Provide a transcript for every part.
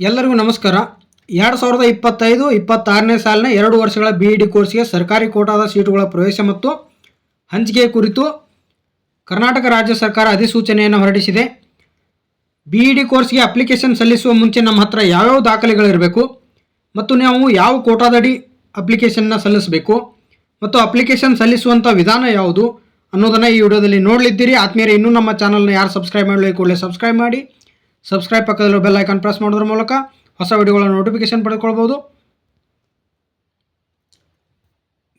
ಎಲ್ಲರಿಗೂ ನಮಸ್ಕಾರ. ಎರಡು ಸಾವಿರದ ಇಪ್ಪತ್ತೈದು, ಇಪ್ಪತ್ತಾರನೇ ಸಾಲಿನ ಎರಡು ವರ್ಷಗಳ ಬಿ ಇ ಡಿ ಕೋರ್ಸ್ಗೆ ಸರ್ಕಾರಿ ಕೋಟಾದ ಸೀಟುಗಳ ಪ್ರವೇಶ ಮತ್ತು ಹಂಚಿಕೆ ಕುರಿತು ಕರ್ನಾಟಕ ರಾಜ್ಯ ಸರ್ಕಾರ ಅಧಿಸೂಚನೆಯನ್ನು ಹೊರಡಿಸಿದೆ. ಬಿ ಇ ಡಿ ಕೋರ್ಸ್ಗೆ ಅಪ್ಲಿಕೇಶನ್ ಸಲ್ಲಿಸುವ ಮುಂಚೆ ನಮ್ಮ ಹತ್ರ ಯಾವ್ಯಾವ ದಾಖಲೆಗಳಿರಬೇಕು ಮತ್ತು ನಾವು ಯಾವ ಕೋಟಾದಡಿ ಅಪ್ಲಿಕೇಶನ್ನ ಸಲ್ಲಿಸಬೇಕು ಮತ್ತು ಅಪ್ಲಿಕೇಶನ್ ಸಲ್ಲಿಸುವಂಥ ವಿಧಾನ ಯಾವುದು ಅನ್ನೋದನ್ನು ಈ ವಿಡಿಯೋದಲ್ಲಿ ನೋಡಲಿದ್ದೀರಿ. ಆತ್ಮೀಯರೇ, ಇನ್ನೂ ನಮ್ಮ ಚಾನಲ್ನ ಯಾರು ಸಬ್ಸ್ಕ್ರೈಬ್ ಮಾಡಲಿ ಕೂಡಲೇ ಸಬ್ಸ್ಕ್ರೈಬ್ ಮಾಡಿ. ಸಬ್ಸ್ಕ್ರೈಬ್ ಪಕ್ಕದಲ್ಲಿರೋ ಬೆಲ್ ಐಕಾನ್ ಪ್ರೆಸ್ ಮಾಡೋದ್ರ ಮೂಲಕ ಹೊಸ ವಿಡಿಯೋಗಳ ನೋಟಿಫಿಕೇಶನ್ ಪಡ್ಕೊಳ್ಬೋದು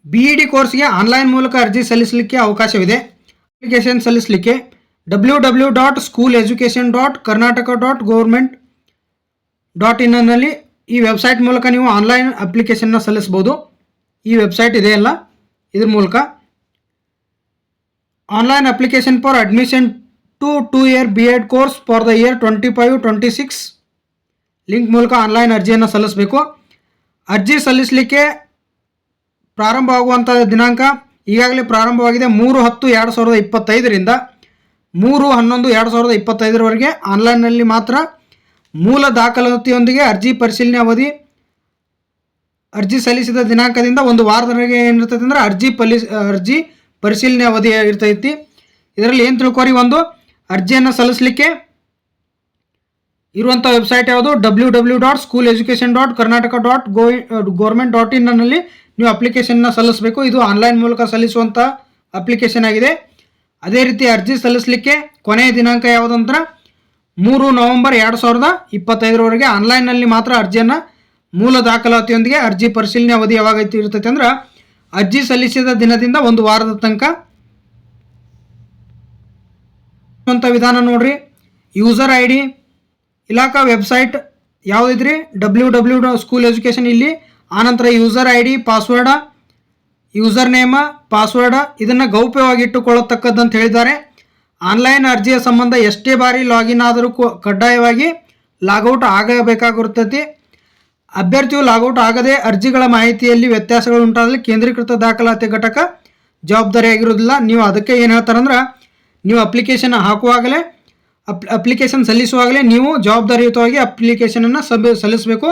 ಬಿ ಇ ಡಿ ಕೋರ್ಸ್ಗೆ ಆನ್ಲೈನ್ ಮೂಲಕ ಅರ್ಜಿ ಸಲ್ಲಿಸಲಿಕ್ಕೆ ಅವಕಾಶವಿದೆ. Application ಸಲ್ಲಿಸಲಿಕ್ಕೆ W W dot school education dot Karnataka dot government dot ಇನ್ನಲ್ಲಿ ಈ ವೆಬ್ಸೈಟ್ ಮೂಲಕ ನೀವು ಆನ್ಲೈನ್ ಅಪ್ಲಿಕೇಶನ್ನ ಸಲ್ಲಿಸ್ಬೋದು ಈ ವೆಬ್ಸೈಟ್ ಇದೆಯಲ್ಲ ಇದ್ರ ಮೂಲಕ online application for admission to two year B Ed course for the year twenty five twenty six link ಮೂಲಕ online ಅರ್ಜಿಯನ್ನು ಸಲ್ಲಿಸಬೇಕು. ಅರ್ಜಿ ಸಲ್ಲಿಸಲಿಕ್ಕೆ ಪ್ರಾರಂಭವಾಗುವಂಥ ದಿನಾಂಕ ಈಗಾಗಲೇ ಪ್ರಾರಂಭವಾಗಿದೆ ಮೂರು ಹತ್ತು ಎರಡು ಸಾವಿರದ ಇಪ್ಪತ್ತೈದರಿಂದ ಮೂರು ಹನ್ನೊಂದು ಎರಡು ಸಾವಿರದ ಇಪ್ಪತ್ತೈದರವರೆಗೆ ಆನ್ಲೈನ್ನಲ್ಲಿ ಮಾತ್ರ ಮೂಲ ದಾಖಲಾತಿಯೊಂದಿಗೆ ಅರ್ಜಿ ಪರಿಶೀಲನೆ ಅವಧಿ ಅರ್ಜಿ ಸಲ್ಲಿಸಿದ ದಿನಾಂಕದಿಂದ ಒಂದು ವಾರದವರೆಗೆ ಏನಿರ್ತೈತೆ ಅಂದ್ರೆ ಅರ್ಜಿ ಪಲಿ ಅರ್ಜಿ ಪರಿಶೀಲನೆ ಅವಧಿ ಇರ್ತೈತಿ. ಇದರಲ್ಲಿ ಏನು ತಿಳ್ಕೊರಿ ಒಂದು ಅರ್ಜಿಯನ್ನು ಸಲ್ಲಿಸಲಿಕ್ಕೆ ಇರುವಂಥ ವೆಬ್ಸೈಟ್ ಯಾವುದು? W W dot school education dot Karnataka dot go government dot ಇನ್ನಲ್ಲಿ ನೀವು ಅಪ್ಲಿಕೇಶನ್ನ ಸಲ್ಲಿಸಬೇಕು. ಇದು ಆನ್ಲೈನ್ ಮೂಲಕ ಸಲ್ಲಿಸುವಂಥ ಅಪ್ಲಿಕೇಶನ್ ಆಗಿದೆ. ಅದೇ ರೀತಿ ಅರ್ಜಿ ಸಲ್ಲಿಸಲಿಕ್ಕೆ ಕೊನೆಯ ದಿನಾಂಕ ಯಾವುದಂದ್ರೆ ಮೂರು ನವೆಂಬರ್ ಎರಡು ಸಾವಿರದ ಇಪ್ಪತ್ತೈದರವರೆಗೆ ಆನ್ಲೈನ್ನಲ್ಲಿ ಮಾತ್ರ ಅರ್ಜಿಯನ್ನು ಮೂಲ ದಾಖಲಾತಿಯೊಂದಿಗೆ ಅರ್ಜಿ ಪರಿಶೀಲನೆ ಅವಧಿ ಯಾವಾಗ ಇರ್ತೈತೆ ಅಂದ್ರೆ ಅರ್ಜಿ ಸಲ್ಲಿಸಿದ ದಿನದಿಂದ ಒಂದು ವಾರದ ತನಕ ಅಂತ ವಿಧಾನ ನೋಡ್ರಿ. ಯೂಸರ್ ಐ ಡಿ ಇಲಾಖಾ website ಯಾವುದಿದ್ರಿ? W W dot school education ಇಲ್ಲಿ. ಆನಂತರ user I D password user name password ಇದನ್ನು ಗೌಪ್ಯವಾಗಿ ಅಂತ ಹೇಳಿದ್ದಾರೆ. ಆನ್ಲೈನ್ ಅರ್ಜಿಯ ಸಂಬಂಧ ಎಷ್ಟೇ ಬಾರಿ ಲಾಗಿನ್ ಆದರೂ ಕಡ್ಡಾಯವಾಗಿ ಲಾಗೌಟ್ ಆಗಬೇಕಾಗಿರುತ್ತದೆ. ಅಭ್ಯರ್ಥಿಯು ಲಾಗೌಟ್ ಆಗದೆ ಅರ್ಜಿಗಳ ಮಾಹಿತಿಯಲ್ಲಿ ವ್ಯತ್ಯಾಸಗಳು ಉಂಟಾದಲ್ಲಿ ಕೇಂದ್ರೀಕೃತ ದಾಖಲಾತಿ ಘಟಕ ಜವಾಬ್ದಾರಿಯಾಗಿರೋದಿಲ್ಲ ನೀವು ಅದಕ್ಕೆ ಏನು ಹೇಳ್ತಾರಂದ್ರೆ ನೀವು ಅಪ್ಲಿಕೇಶನ್ ಹಾಕುವಾಗಲೇ, ಅಪ್ ಅಪ್ಲಿಕೇಶನ್ ಸಲ್ಲಿಸುವಾಗಲೇ ನೀವು ಜವಾಬ್ದಾರಿಯುತವಾಗಿ ಅಪ್ಲಿಕೇಶನನ್ನು ಸಬ್, ಸಲ್ಲಿಸಬೇಕು.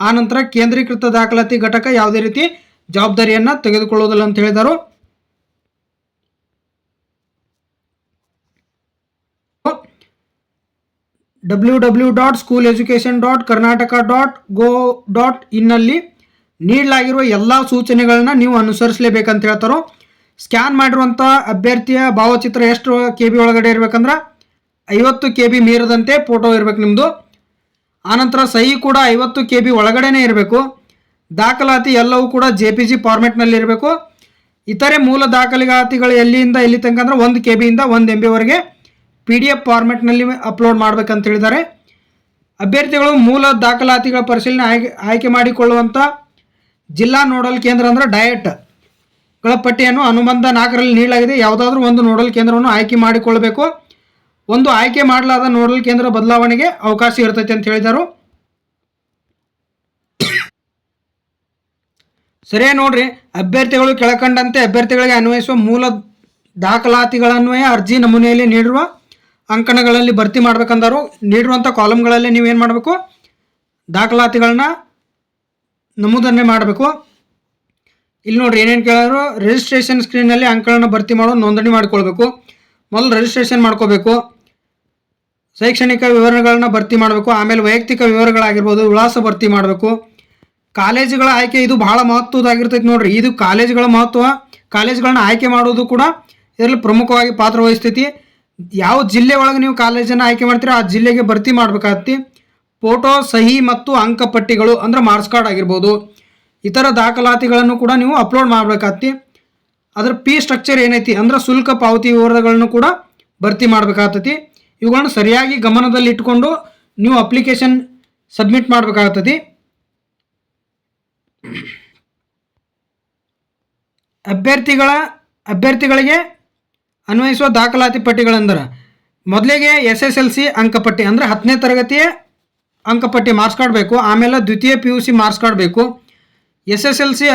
ಆನಂತರ ಕೇಂದ್ರೀಕೃತ ದಾಖಲಾತಿ ಘಟಕ ಯಾವುದೇ ರೀತಿ ಜವಾಬ್ದಾರಿಯನ್ನು ತೆಗೆದುಕೊಳ್ಳುವುದಿಲ್ಲ ಅಂತ ಹೇಳಿದರು. W W dot school education dot Karnataka dot go dot ಇನ್ನಲ್ಲಿ ನೀಡಲಾಗಿರುವ ಎಲ್ಲ ಸೂಚನೆಗಳನ್ನು ನೀವು ಅನುಸರಿಸಲೇಬೇಕಂತ ಹೇಳ್ತಾರೋ ಸ್ಕ್ಯಾನ್ ಮಾಡಿರುವಂಥ ಅಭ್ಯರ್ಥಿಯ ಭಾವಚಿತ್ರ ಎಷ್ಟು ಕೆ ಬಿ ಒಳಗಡೆ ಇರಬೇಕಂದ್ರೆ ಐವತ್ತು ಕೆ ಬಿ ಮೀರದಂತೆ ಫೋಟೋ ಇರಬೇಕು ನಿಮ್ಮದು ಆನಂತರ ಸಹಿ ಕೂಡ ಐವತ್ತು ಕೆ ಬಿ ಒಳಗಡೆನೇ ಇರಬೇಕು. ದಾಖಲಾತಿ ಎಲ್ಲವೂ ಕೂಡ ಜೆ ಪಿ ಜಿ ಫಾರ್ಮೆಟ್ನಲ್ಲಿ ಇರಬೇಕು. ಇತರೆ ಮೂಲ ದಾಖಲಾತಿಗಳು ಎಲ್ಲಿಂದ ಎಲ್ಲಿ ತನಕ ಅಂದ್ರೆ ಒಂದು ಕೆ ಬಿಯಿಂದ ಒಂದು ಎಂ ಬಿವರೆಗೆ ಪಿ ಡಿ ಎಫ್ ಫಾರ್ಮೆಟ್ನಲ್ಲಿ ಅಪ್ಲೋಡ್ ಮಾಡಬೇಕಂತ ಹೇಳಿದ್ದಾರೆ. ಅಭ್ಯರ್ಥಿಗಳು ಮೂಲ ದಾಖಲಾತಿಗಳ ಪರಿಶೀಲನೆ ಆಯ್ಕೆ ಆಯ್ಕೆ ಮಾಡಿಕೊಳ್ಳುವಂಥ ಜಿಲ್ಲಾ ನೋಡಲ್ ಕೇಂದ್ರ ಅಂದರೆ ಡಯಟ್ ಗಳ ಪಟ್ಟಿಯನ್ನು ಅನುಬಂಧ ನಾಲ್ಕರಲ್ಲಿ ನೀಡಲಾಗಿದೆ. ಯಾವುದಾದ್ರೂ ಒಂದು ನೋಡಲ್ ಕೇಂದ್ರವನ್ನು ಆಯ್ಕೆ ಮಾಡಿಕೊಳ್ಳಬೇಕು. ಒಂದು ಆಯ್ಕೆ ಮಾಡಲಾದ ನೋಡಲ್ ಕೇಂದ್ರ ಬದಲಾವಣೆಗೆ ಅವಕಾಶ ಇರ್ತೈತೆ ಅಂತ ಹೇಳಿದರು. ಸರಿಯಾ ನೋಡ್ರಿ, ಅಭ್ಯರ್ಥಿಗಳು ಕೆಳಕಂಡಂತೆ ಅಭ್ಯರ್ಥಿಗಳಿಗೆ ಅನ್ವಯಿಸುವ ಮೂಲ ದಾಖಲಾತಿಗಳನ್ವಯ ಅರ್ಜಿ ನಮೂನೆಯಲ್ಲಿ ನೀಡಿರುವ ಅಂಕಣಗಳಲ್ಲಿ ಭರ್ತಿ ಮಾಡ್ಬೇಕಂದರು. ನೀಡಿರುವಂಥ ಕಾಲಮ್ಗಳಲ್ಲಿ ನೀವೇನು ಮಾಡಬೇಕು? ದಾಖಲಾತಿಗಳನ್ನ ನಮೂದನ್ನೇ ಮಾಡಬೇಕು. ಇಲ್ಲಿ ನೋಡ್ರಿ ಏನೇನು ಕೇಳೋರು ರಿಜಿಸ್ಟ್ರೇಷನ್ ಸ್ಕ್ರೀನಲ್ಲಿ ಅಂಕಗಳನ್ನ ಭರ್ತಿ ಮಾಡೋ ನೋಂದಣಿ ಮಾಡ್ಕೊಳ್ಬೇಕು. ಮೊದಲು ರಿಜಿಸ್ಟ್ರೇಷನ್ ಮಾಡ್ಕೋಬೇಕು. ಶೈಕ್ಷಣಿಕ ವಿವರಗಳನ್ನ ಭರ್ತಿ ಮಾಡಬೇಕು. ಆಮೇಲೆ ವೈಯಕ್ತಿಕ ವಿವರಗಳಾಗಿರ್ಬೋದು, ವಿಳಾಸ ಭರ್ತಿ ಮಾಡಬೇಕು. ಕಾಲೇಜುಗಳ ಆಯ್ಕೆ ಇದು ಬಹಳ ಮಹತ್ವದಾಗಿರ್ತೈತಿ ನೋಡ್ರಿ. ಇದು ಕಾಲೇಜುಗಳ ಮಹತ್ವ. ಕಾಲೇಜುಗಳನ್ನ ಆಯ್ಕೆ ಮಾಡೋದು ಕೂಡ ಇದರಲ್ಲಿ ಪ್ರಮುಖವಾಗಿ ಪಾತ್ರ ವಹಿಸ್ತೈತಿ. ಯಾವ ಜಿಲ್ಲೆ ಒಳಗೆ ನೀವು ಕಾಲೇಜನ್ನು ಆಯ್ಕೆ ಮಾಡ್ತೀರೋ ಆ ಜಿಲ್ಲೆಗೆ ಭರ್ತಿ ಮಾಡಬೇಕಾಗತ್ತಿ. ಫೋಟೋ, ಸಹಿ ಮತ್ತು ಅಂಕಪಟ್ಟಿಗಳು ಅಂದ್ರೆ ಮಾರ್ಕ್ಸ್ ಕಾರ್ಡ್ ಆಗಿರ್ಬೋದು. ಇತರ ದಾಖಲಾತಿಗಳನ್ನು ಕೂಡ ನೀವು ಅಪ್ಲೋಡ್ ಮಾಡಬೇಕಾಗ್ತಿ. ಅದರ ಪಿ ಸ್ಟ್ರಕ್ಚರ್ ಏನೈತಿ ಅಂದ್ರೆ ಶುಲ್ಕ ಪಾವತಿ ವಿವರಗಳನ್ನು ಕೂಡ ಭರ್ತಿ ಮಾಡಬೇಕಾಗ್ತತಿ. ಇವುಗಳನ್ನು ಸರಿಯಾಗಿ ಗಮನದಲ್ಲಿ ಇಟ್ಕೊಂಡು ನೀವು ಅಪ್ಲಿಕೇಶನ್ ಸಬ್ಮಿಟ್ ಮಾಡಬೇಕಾಗ್ತತಿ. ಅಭ್ಯರ್ಥಿಗಳ, ಅಭ್ಯರ್ಥಿಗಳಿಗೆ ಅನ್ವಯಿಸುವ ದಾಖಲಾತಿ ಪಟ್ಟಿಗಳೆಂದರೆ. ಮೊದಲಿಗೆ ಎಸ್ ಎಸ್ ಎಲ್ ಸಿ ಅಂಕಪಟ್ಟಿ ಅಂದರೆ ಹತ್ತನೇ ತರಗತಿಯ ಅಂಕಪಟ್ಟಿ ಮಾರ್ಕ್ಸ್ ಕಾರ್ಡ್ ಬೇಕು, ಆಮೇಲೆ ದ್ವಿತೀಯ P U C marks card ಬೇಕು. ಎಸ್ ಎಸ್ ಎಲ್ ಸಿ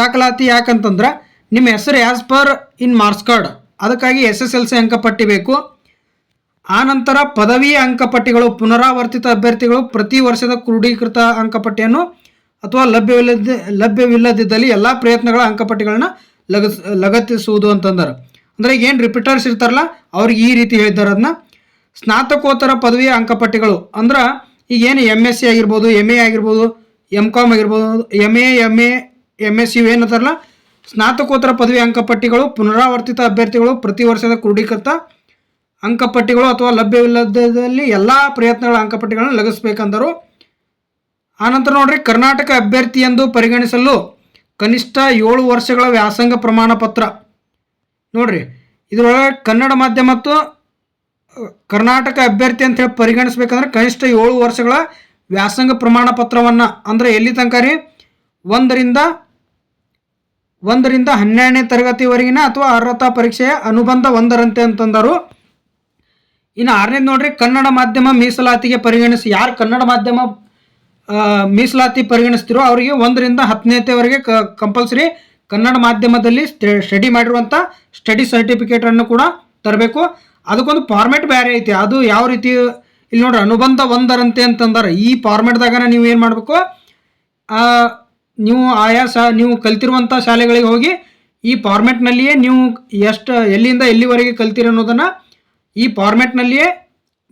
ದಾಖಲಾತಿ ಯಾಕಂತಂದ್ರೆ ನಿಮ್ಮ ಹೆಸರು as per in marks card ಅದಕ್ಕಾಗಿ ಎಸ್ ಎಸ್ ಎಲ್ ಸಿ ಅಂಕಪಟ್ಟಿ ಬೇಕು. ಆನಂತರ ಪದವಿ ಅಂಕಪಟ್ಟಿಗಳು, ಪುನರಾವರ್ತಿತ ಅಭ್ಯರ್ಥಿಗಳು ಪ್ರತಿ ವರ್ಷದ ಕ್ರೋಢೀಕೃತ ಅಂಕಪಟ್ಟಿಯನ್ನು ಅಥವಾ ಲಭ್ಯವಿಲ್ಲದ, ಲಭ್ಯವಿಲ್ಲದಿದ್ದಲ್ಲಿ ಎಲ್ಲ ಪ್ರಯತ್ನಗಳ ಅಂಕಪಟ್ಟಿಗಳನ್ನ ಲಗಸ್ ಲಗತ್ತಿಸುವುದು ಅಂತಂದರು. ಅಂದರೆ ಏನು ರಿಪೀಟರ್ಸ್ ಇರ್ತಾರಲ್ಲ, ಅವ್ರಿಗೆ ಈ ರೀತಿ ಹೇಳಿದ್ದಾರೆ ಅದನ್ನ ಸ್ನಾತಕೋತ್ತರ ಪದವಿ ಅಂಕಪಟ್ಟಿಗಳು ಅಂದ್ರೆ ಈಗ ಏನು ಎಂ ಎಸ್ ಸಿ ಆಗಿರ್ಬೋದು ಎಂ ಎ ಆಗಿರ್ಬೋದು ಎಂ ಕಾಮ್ ಆಗಿರ್ಬೋದು M A M A M S C ಏನಂತಾರಲ್ಲ ಸ್ನಾತಕೋತ್ತರ ಪದವಿ ಅಂಕಪಟ್ಟಿಗಳು ಪುನರಾವರ್ತಿತ ಅಭ್ಯರ್ಥಿಗಳು, ಪ್ರತಿ ವರ್ಷದ ಕ್ರೋಢೀಕೃತ ಅಂಕಪಟ್ಟಿಗಳು ಅಥವಾ ಲಭ್ಯವಿಲ್ಲದಲ್ಲಿ ಎಲ್ಲ ಪ್ರಯತ್ನಗಳ ಅಂಕಪಟ್ಟಿಗಳನ್ನು ಲಗಿಸಬೇಕೆಂದರು. ಆನಂತರ ನೋಡ್ರಿ, ಕರ್ನಾಟಕ ಅಭ್ಯರ್ಥಿ ಎಂದು ಪರಿಗಣಿಸಲು ಕನಿಷ್ಠ ಏಳು ವರ್ಷಗಳ ವ್ಯಾಸಂಗ ಪ್ರಮಾಣ ಪತ್ರ. ನೋಡ್ರಿ, ಇದರೊಳಗೆ ಕನ್ನಡ ಮಾಧ್ಯಮ ಮತ್ತು ಕರ್ನಾಟಕ ಅಭ್ಯರ್ಥಿ ಅಂತ ಹೇಳಿ ಪರಿಗಣಿಸ್ಬೇಕಂದ್ರೆ ಕನಿಷ್ಠ ಏಳು ವರ್ಷಗಳ ವ್ಯಾಸಂಗ ಪ್ರಮಾಣ ಪತ್ರವನ್ನು ಅಂದರೆ ಎಲ್ಲಿ ತನಕ ರೀ? ಒಂದರಿಂದ ಒಂದರಿಂದ ಹನ್ನೆರಡನೇ ತರಗತಿವರೆಗಿನ ಅಥವಾ ಅರ್ಹತಾ ಪರೀಕ್ಷೆಯ ಅನುಬಂಧ ಒಂದರಂತೆ ಅಂತಂದರು. ಇನ್ನು ಆರನೇದು ನೋಡ್ರಿ, ಕನ್ನಡ ಮಾಧ್ಯಮ ಮೀಸಲಾತಿಗೆ ಪರಿಗಣಿಸಿ, ಯಾರು ಕನ್ನಡ ಮಾಧ್ಯಮ ಮೀಸಲಾತಿ ಪರಿಗಣಿಸ್ತಿರೋ ಅವರಿಗೆ ಒಂದರಿಂದ ಹತ್ತನೇತೆವರೆಗೆ ಕ ಕಂಪಲ್ಸರಿ ಕನ್ನಡ ಮಾಧ್ಯಮದಲ್ಲಿ ಸ್ಟಡಿ ಮಾಡಿರುವಂಥ ಸ್ಟಡಿ ಸರ್ಟಿಫಿಕೇಟನ್ನು ಕೂಡ ತರಬೇಕು. ಅದಕ್ಕೊಂದು ಫಾರ್ಮೆಟ್ ಬೇರೆ ಐತಿ. ಅದು ಯಾವ ರೀತಿ ಇಲ್ಲಿ ನೋಡ್ರಿ, ಅನುಬಂಧ ಒಂದರಂತೆ ಅಂತಂದ್ರೆ. ಈ ಫಾರ್ಮೆಟ್ದಾಗ ನೀವು ಏನು ಮಾಡಬೇಕು? ನೀವು ಆಯಾ ಶಾ, ನೀವು ಕಲ್ತಿರುವಂಥ ಶಾಲೆಗಳಿಗೆ ಹೋಗಿ ಈ ಫಾರ್ಮೆಟ್ನಲ್ಲಿಯೇ ನೀವು ಎಷ್ಟು, ಎಲ್ಲಿಂದ ಎಲ್ಲಿವರೆಗೆ ಕಲ್ತೀರಿ ಅನ್ನೋದನ್ನು ಈ ಫಾರ್ಮೆಟ್ನಲ್ಲಿಯೇ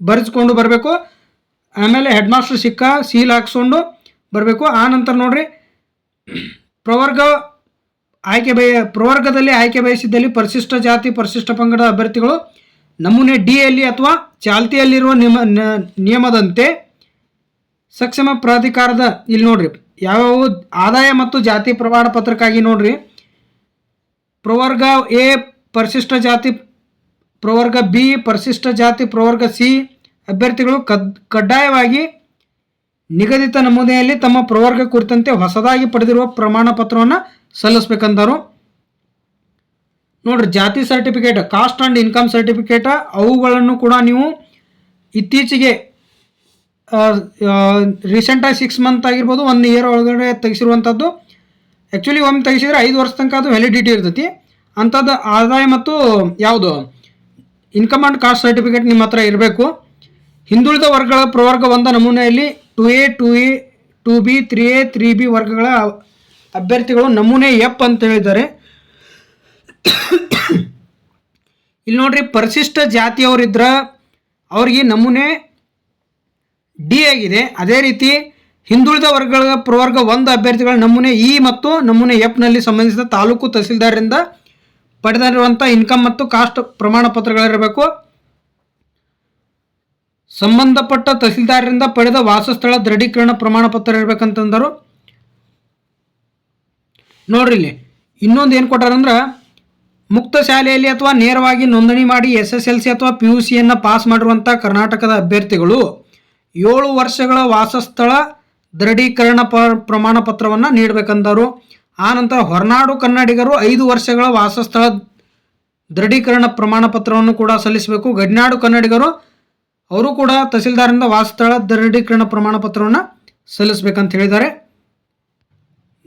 ಬರೆಸ್ಕೊಂಡು ಬರಬೇಕು. ಆಮೇಲೆ ಹೆಡ್ ಮಾಸ್ಟರ್ ಸಿಕ್ಕ ಸೀಲ್ ಹಾಕ್ಸ್ಕೊಂಡು ಬರಬೇಕು. ಆ ನಂತರ ನೋಡ್ರಿ, ಪ್ರವರ್ಗ ಆಯ್ಕೆ ಬಯ, ಪ್ರವರ್ಗದಲ್ಲಿ ಆಯ್ಕೆ ಬಯಸಿದ್ದಲ್ಲಿ ಪರಿಶಿಷ್ಟ ಜಾತಿ, ಪರಿಶಿಷ್ಟ ಪಂಗಡ ಅಭ್ಯರ್ಥಿಗಳು ನಮೂನೆ ಡಿ ಯಲ್ಲಿ ಅಥವಾ ಚಾಲ್ತಿಯಲ್ಲಿರುವ ನಿಯಮ ನಿಯಮದಂತೆ ಸಕ್ಷಮ ಪ್ರಾಧಿಕಾರದ ಇಲ್ಲಿ ನೋಡ್ರಿ, ಯಾವ್ಯಾವ ಆದಾಯ ಮತ್ತು ಜಾತಿ ಪ್ರಮಾಣ ಪತ್ರಕ್ಕಾಗಿ ನೋಡ್ರಿ. ಪ್ರವರ್ಗ ಎ ಪರಿಶಿಷ್ಟ ಜಾತಿ, ಪ್ರವರ್ಗ ಬಿ ಪರಿಶಿಷ್ಟ ಜಾತಿ, ಪ್ರವರ್ಗ ಸಿ ಅಭ್ಯರ್ಥಿಗಳು ಕದ್ ಕಡ್ಡಾಯವಾಗಿ ನಿಗದಿತ ನಮೂನೆಯಲ್ಲಿ ತಮ್ಮ ಪ್ರವರ್ಗ ಕುರಿತಂತೆ ಹೊಸದಾಗಿ ಪಡೆದಿರುವ ಪ್ರಮಾಣ ಪತ್ರವನ್ನು ಸಲ್ಲಿಸ್ಬೇಕಂದರು. ನೋಡ್ರಿ, ಜಾತಿ certificate caste and income certificate ಅವುಗಳನ್ನು ಕೂಡ ನೀವು ಇತ್ತೀಚೆಗೆ ರೀಸೆಂಟಾಗಿ ಸಿಕ್ಸ್ ಮಂತ್ ಆಗಿರ್ಬೋದು ಒನ್ ಇಯರ್ ಒಳಗಡೆ ತೆಗೆಸಿರುವಂಥದ್ದು. ಆ್ಯಕ್ಚುಲಿ ಒಮ್ಮೆ ತೆಗೆಸಿದ್ರೆ ಐದು ವರ್ಷ ತನಕ ಅದು ವ್ಯಾಲಿಡಿಟಿ ಇರ್ತೈತಿ. ಅಂಥದ್ದು ಆದಾಯ ಮತ್ತು ಯಾವುದು? ಇನ್ಕಮ್ ಆ್ಯಂಡ್ ಕಾಸ್ಟ್ ಸರ್ಟಿಫಿಕೇಟ್ ನಿಮ್ಮ ಹತ್ರ ಇರಬೇಕು. ಹಿಂದುಳಿದ ವರ್ಗಗಳ ಪ್ರವರ್ಗ ಒಂದ ನಮೂನೆಯಲ್ಲಿ two A two A two B three A three B ವರ್ಗಗಳ ಅಭ್ಯರ್ಥಿಗಳು ನಮೂನೆ ಎಪ್ ಅಂತ ಹೇಳಿದ್ದಾರೆ. ಇಲ್ಲಿ ನೋಡ್ರಿ, ಪರಿಶಿಷ್ಟ ಜಾತಿಯವರಿದ್ರ ಅವ್ರಿಗೆ ನಮೂನೆ ಡಿ ಆಗಿದೆ. ಅದೇ ರೀತಿ ಹಿಂದುಳಿದ ವರ್ಗಗಳ ಪ್ರವರ್ಗ ಒಂದು ಅಭ್ಯರ್ಥಿಗಳ ನಮೂನೆ ಇ ಮತ್ತು ನಮೂನೆ ಎಫ್ನಲ್ಲಿ ಸಂಬಂಧಿಸಿದ ತಾಲೂಕು ತಹಸೀಲ್ದಾರರಿಂದ ಪಡೆದಿರುವಂಥ ಇನ್ಕಮ್ ಮತ್ತು ಕಾಸ್ಟ್ ಪ್ರಮಾಣ ಪತ್ರಗಳಿರಬೇಕು. ಸಂಬಂಧಪಟ್ಟ ತಹಸೀಲ್ದಾರರಿಂದ ಪಡೆದ ವಾಸಸ್ಥಳ ದೃಢೀಕರಣ ಪ್ರಮಾಣ ಪತ್ರ ಇರಬೇಕಂತಂದರು. ನೋಡ್ರಿ ಇಲ್ಲಿ ಇನ್ನೊಂದು ಏನು ಕೊಟ್ಟಾರಂದ್ರೆ ಮುಕ್ತ ಶಾಲೆಯಲ್ಲಿ ಅಥವಾ ನೇರವಾಗಿ ನೋಂದಣಿ ಮಾಡಿ ಎಸ್ ಎಸ್ ಎಲ್ ಸಿ ಅಥವಾ ಪಿ ಯು ಸಿಯನ್ನು ಪಾಸ್ ಮಾಡಿರುವಂಥ ಕರ್ನಾಟಕದ ಅಭ್ಯರ್ಥಿಗಳು ಏಳು ವರ್ಷಗಳ ವಾಸಸ್ಥಳ ದೃಢೀಕರಣ ಪ ಪ್ರಮಾಣ ಪತ್ರವನ್ನು ನೀಡಬೇಕಂದರು. ಆನಂತರ ಹೊರನಾಡು ಕನ್ನಡಿಗರು ಐದು ವರ್ಷಗಳ ವಾಸಸ್ಥಳ ದೃಢೀಕರಣ ಪ್ರಮಾಣ ಪತ್ರವನ್ನು ಕೂಡ ಸಲ್ಲಿಸಬೇಕು. ಗಡಿನಾಡು ಕನ್ನಡಿಗರು ಅವರು ಕೂಡ ತಹಸೀಲ್ದಾರಿಂದ ವಾಸಸ್ಥಳ ದೃಢೀಕರಣ ಪ್ರಮಾಣ ಪತ್ರವನ್ನು ಸಲ್ಲಿಸಬೇಕಂತ ಹೇಳಿದ್ದಾರೆ.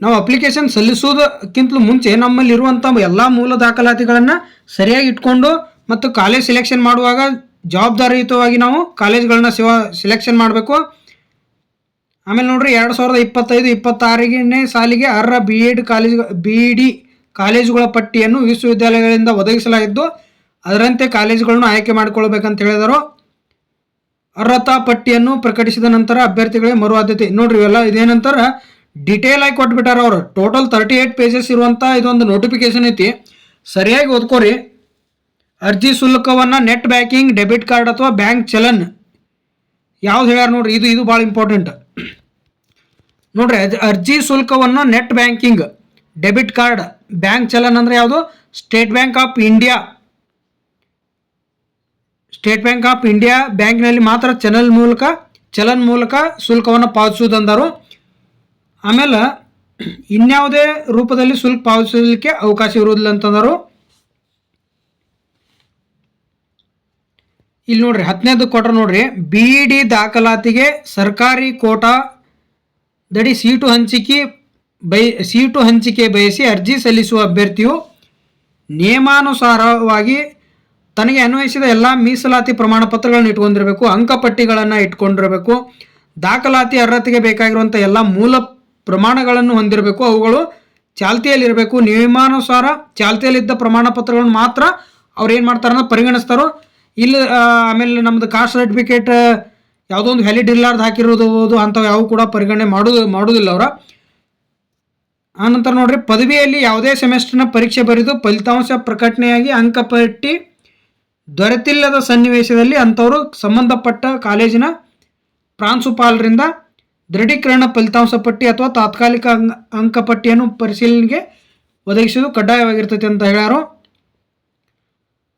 ನಾವು ಅಪ್ಲಿಕೇಶನ್ ಸಲ್ಲಿಸುವುದಕ್ಕಿಂತಲೂ ಮುಂಚೆ ನಮ್ಮಲ್ಲಿರುವಂಥ ಎಲ್ಲ ಮೂಲ ದಾಖಲಾತಿಗಳನ್ನು ಸರಿಯಾಗಿ ಇಟ್ಕೊಂಡು ಮತ್ತು ಕಾಲೇಜ್ ಸೆಲೆಕ್ಷನ್ ಮಾಡುವಾಗ ಜವಾಬ್ದಾರಿಯುತವಾಗಿ ನಾವು ಕಾಲೇಜ್ಗಳನ್ನ ಸಿವ ಸೆಲೆಕ್ಷನ್ ಮಾಡಬೇಕು. ಆಮೇಲೆ ನೋಡ್ರಿ ಎರಡು ಸಾವಿರದ ಇಪ್ಪತ್ತೈದು, ಇಪ್ಪತ್ತಾರನೇ ಸಾಲಿಗೆ ಅರ್ಹ B Ed college B D ಕಾಲೇಜುಗಳ ಪಟ್ಟಿಯನ್ನು ವಿಶ್ವವಿದ್ಯಾಲಯಗಳಿಂದ ಒದಗಿಸಲಾಗಿದ್ದು, ಅದರಂತೆ ಕಾಲೇಜುಗಳನ್ನು ಆಯ್ಕೆ ಮಾಡಿಕೊಳ್ಬೇಕಂತ ಹೇಳಿದರು. ಅರ್ಹತಾ ಪಟ್ಟಿಯನ್ನು ಪ್ರಕಟಿಸಿದ ನಂತರ ಅಭ್ಯರ್ಥಿಗಳಿಗೆ ಮರು ಆದ್ಯತೆ. ನೋಡ್ರಿ ಇವೆಲ್ಲ ಇದೇನಂತಾರ ಡಿಟೇಲ್ ಆಗಿ ಕೊಟ್ಬಿಟ್ಟಾರ ಅವರು. ಟೋಟಲ್ ತರ್ಟಿ ಏಟ್ ಪೇಜಸ್ ಇರುವಂಥ ಇದೊಂದು ನೋಟಿಫಿಕೇಶನ್ ಐತಿ. ಸರಿಯಾಗಿ ಓದ್ಕೋರಿ. ಅರ್ಜಿ ಶುಲ್ಕವನ್ನು ನೆಟ್ ಬ್ಯಾಂಕಿಂಗ್ ಡೆಬಿಟ್ ಕಾರ್ಡ್ ಅಥವಾ ಬ್ಯಾಂಕ್ ಚಲನ್. ಯಾವ್ದು ಹೇಳ್ಯಾರ ನೋಡ್ರಿ, ಇದು ಇದು ಭಾಳ ಇಂಪಾರ್ಟೆಂಟ್ ನೋಡ್ರಿ ಅರ್ಜಿ ಶುಲ್ಕವನ್ನು net banking debit card bank challan ಅಂದರೆ ಯಾವುದು? State Bank of India State Bank of India ಬ್ಯಾಂಕ್ನಲ್ಲಿ ಮಾತ್ರ ಚಲನ್ ಮೂಲಕ ಚಲನ್ ಮೂಲಕ ಶುಲ್ಕವನ್ನು ಪಾವತಿಸುವುದಂದರು ಆಮೇಲೆ ಇನ್ಯಾವುದೇ ರೂಪದಲ್ಲಿ ಶುಲ್ಕ ಪಾವತಿಸಲಿಕ್ಕೆ ಅವಕಾಶ ಇರುವುದಿಲ್ಲ ಅಂತಂದರು. ಇಲ್ಲಿ ನೋಡ್ರಿ ಹತ್ತನೇದು ಕೊಟ್ರ ನೋಡ್ರಿ, ಬಿ ಡಿ ದಾಖಲಾತಿಗೆ ಸರ್ಕಾರಿ ಕೋಟಾ ದಡಿ ಸೀಟು ಹಂಚಿಕೆ ಬೈ, ಸೀಟು ಹಂಚಿಕೆ ಬಯಸಿ ಅರ್ಜಿ ಸಲ್ಲಿಸುವ ಅಭ್ಯರ್ಥಿಯು ನಿಯಮಾನುಸಾರವಾಗಿ ತನಗೆ ಅನ್ವಯಿಸಿದ ಎಲ್ಲ ಮೀಸಲಾತಿ ಪ್ರಮಾಣ ಪತ್ರಗಳನ್ನು ಇಟ್ಕೊಂಡಿರಬೇಕು, ಅಂಕಪಟ್ಟಿಗಳನ್ನು ಇಟ್ಕೊಂಡಿರಬೇಕು, ದಾಖಲಾತಿ ಅರ್ಹತೆಗೆ ಬೇಕಾಗಿರುವಂಥ ಎಲ್ಲ ಮೂಲ ಪ್ರಮಾಣಗಳನ್ನು ಹೊಂದಿರಬೇಕು. ಅವುಗಳು ಚಾಲ್ತಿಯಲ್ಲಿರಬೇಕು. ನಿಯಮಾನುಸಾರ ಚಾಲ್ತಿಯಲ್ಲಿದ್ದ ಪ್ರಮಾಣ ಪತ್ರಗಳನ್ನು ಮಾತ್ರ ಅವ್ರು ಏನು ಮಾಡ್ತಾರೆ ಅಂದ್ರೆ ಪರಿಗಣಿಸ್ತಾರೋ, ಇಲ್ಲಿ ಆಮೇಲೆ ನಮ್ಮದು ಕಾಸ್ಟ್ ಸರ್ಟಿಫಿಕೇಟ್ ಯಾವುದೋ ಒಂದು ವ್ಯಾಲಿಡ್ ಇರ್ಲಾರ್ದು ಹಾಕಿರೋದು ಅಂಥವು ಯಾವ ಕೂಡ ಪರಿಗಣನೆ ಮಾಡೋದು, ಮಾಡೋದಿಲ್ಲ ಅವರ. ಆನಂತರ ನೋಡ್ರಿ, ಪದವಿಯಲ್ಲಿ ಯಾವುದೇ ಸೆಮೆಸ್ಟರ್ನ ಪರೀಕ್ಷೆ ಬರೆದು ಫಲಿತಾಂಶ ಪ್ರಕಟಣೆಯಾಗಿ ಅಂಕಪಟ್ಟಿ ದೊರೆತಿಲ್ಲದ ಸನ್ನಿವೇಶದಲ್ಲಿ ಅಂಥವರು ಸಂಬಂಧಪಟ್ಟ ಕಾಲೇಜಿನ ಪ್ರಾಂಶುಪಾಲರಿಂದ ದೃಢೀಕರಣ ಫಲಿತಾಂಶ ಪಟ್ಟಿ ಅಥವಾ ತಾತ್ಕಾಲಿಕ ಅಂಗ ಅಂಕಪಟ್ಟಿಯನ್ನು ಪರಿಶೀಲನೆಗೆ ಒದಗಿಸುವುದು ಕಡ್ಡಾಯವಾಗಿರ್ತೈತೆ ಅಂತ ಹೇಳ್ಯಾರು.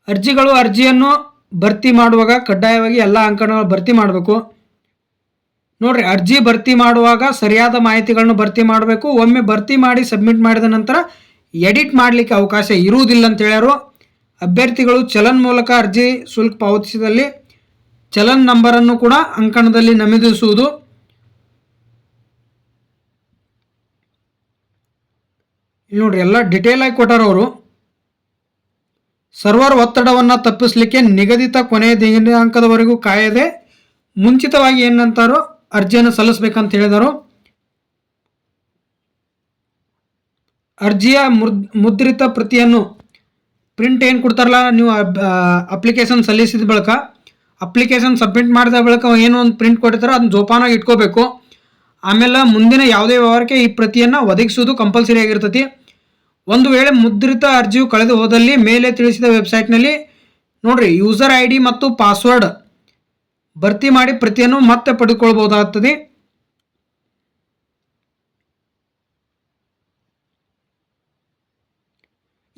ಅರ್ಜಿಗಳು ಅರ್ಜಿಯನ್ನು ಭರ್ತಿ ಮಾಡುವಾಗ ಕಡ್ಡಾಯವಾಗಿ ಎಲ್ಲ ಅಂಕಣಗಳು ಭರ್ತಿ ಮಾಡಬೇಕು. ನೋಡ್ರಿ, ಅರ್ಜಿ ಭರ್ತಿ ಮಾಡುವಾಗ ಸರಿಯಾದ ಮಾಹಿತಿಗಳನ್ನು ಭರ್ತಿ ಮಾಡಬೇಕು. ಒಮ್ಮೆ ಭರ್ತಿ ಮಾಡಿ ಸಬ್ಮಿಟ್ ಮಾಡಿದ ನಂತರ ಎಡಿಟ್ ಮಾಡಲಿಕ್ಕೆ ಅವಕಾಶ ಇರುವುದಿಲ್ಲ ಅಂತ ಹೇಳ್ಯಾರು. ಅಭ್ಯರ್ಥಿಗಳು ಚಲನ್ ಮೂಲಕ ಅರ್ಜಿ ಶುಲ್ಕ ಪಾವತಿಸಿದಲ್ಲಿ ಚಲನ್ ನಂಬರನ್ನು ಕೂಡ ಅಂಕಣದಲ್ಲಿ ನಮೂದಿಸುವುದು. ಇಲ್ಲಿ ನೋಡ್ರಿ, ಎಲ್ಲ ಡಿಟೇಲ್ ಆಗಿ ಕೊಟ್ಟಾರ ಅವರು. ಸರ್ವರ್ ಒತ್ತಡವನ್ನು ತಪ್ಪಿಸಲಿಕ್ಕೆ ನಿಗದಿತ ಕೊನೆಯ ದಿನಾಂಕದವರೆಗೂ ಕಾಯದೆ ಮುಂಚಿತವಾಗಿ ಏನಂತಾರೋ ಅರ್ಜಿಯನ್ನು ಸಲ್ಲಿಸಬೇಕಂತ ಹೇಳಿದರು. ಅರ್ಜಿಯ ಮುದ್ ಮುದ್ರಿತ ಪ್ರತಿಯನ್ನು ಪ್ರಿಂಟ್ ಏನು ಕೊಡ್ತಾರಲ್ಲ, ನೀವು ಅಪ್ಲಿಕೇಶನ್ ಸಲ್ಲಿಸಿದ ಬಳಿಕ ಅಪ್ಲಿಕೇಶನ್ ಸಬ್ಮಿಟ್ ಮಾಡಿದ ಬಳಿಕ ಏನು ಒಂದು ಪ್ರಿಂಟ್ ಕೊಡ್ತಾರೋ ಅದನ್ನ ಜೋಪಾನಾಗಿ ಇಟ್ಕೋಬೇಕು. ಆಮೇಲೆ ಮುಂದಿನ ಯಾವುದೇ ವ್ಯವಹಾರಕ್ಕೆ ಈ ಪ್ರತಿಯನ್ನು ಒದಗಿಸುವುದು ಕಂಪಲ್ಸರಿ ಆಗಿರ್ತತಿ. ಒಂದು ವೇಳೆ ಮುದ್ರಿತ ಅರ್ಜಿಯು ಕಳೆದು ಹೋದಲ್ಲಿ ಮೇಲೆ ತಿಳಿಸಿದ ವೆಬ್ಸೈಟ್ನಲ್ಲಿ ನೋಡ್ರಿ ಯೂಸರ್ ಐ ಡಿ ಮತ್ತು ಪಾಸ್ವರ್ಡ್ ಭರ್ತಿ ಮಾಡಿ ಪ್ರತಿಯನ್ನು ಮತ್ತೆ ಪಡೆದುಕೊಳ್ಬಹುದಾಗ್ತದೆ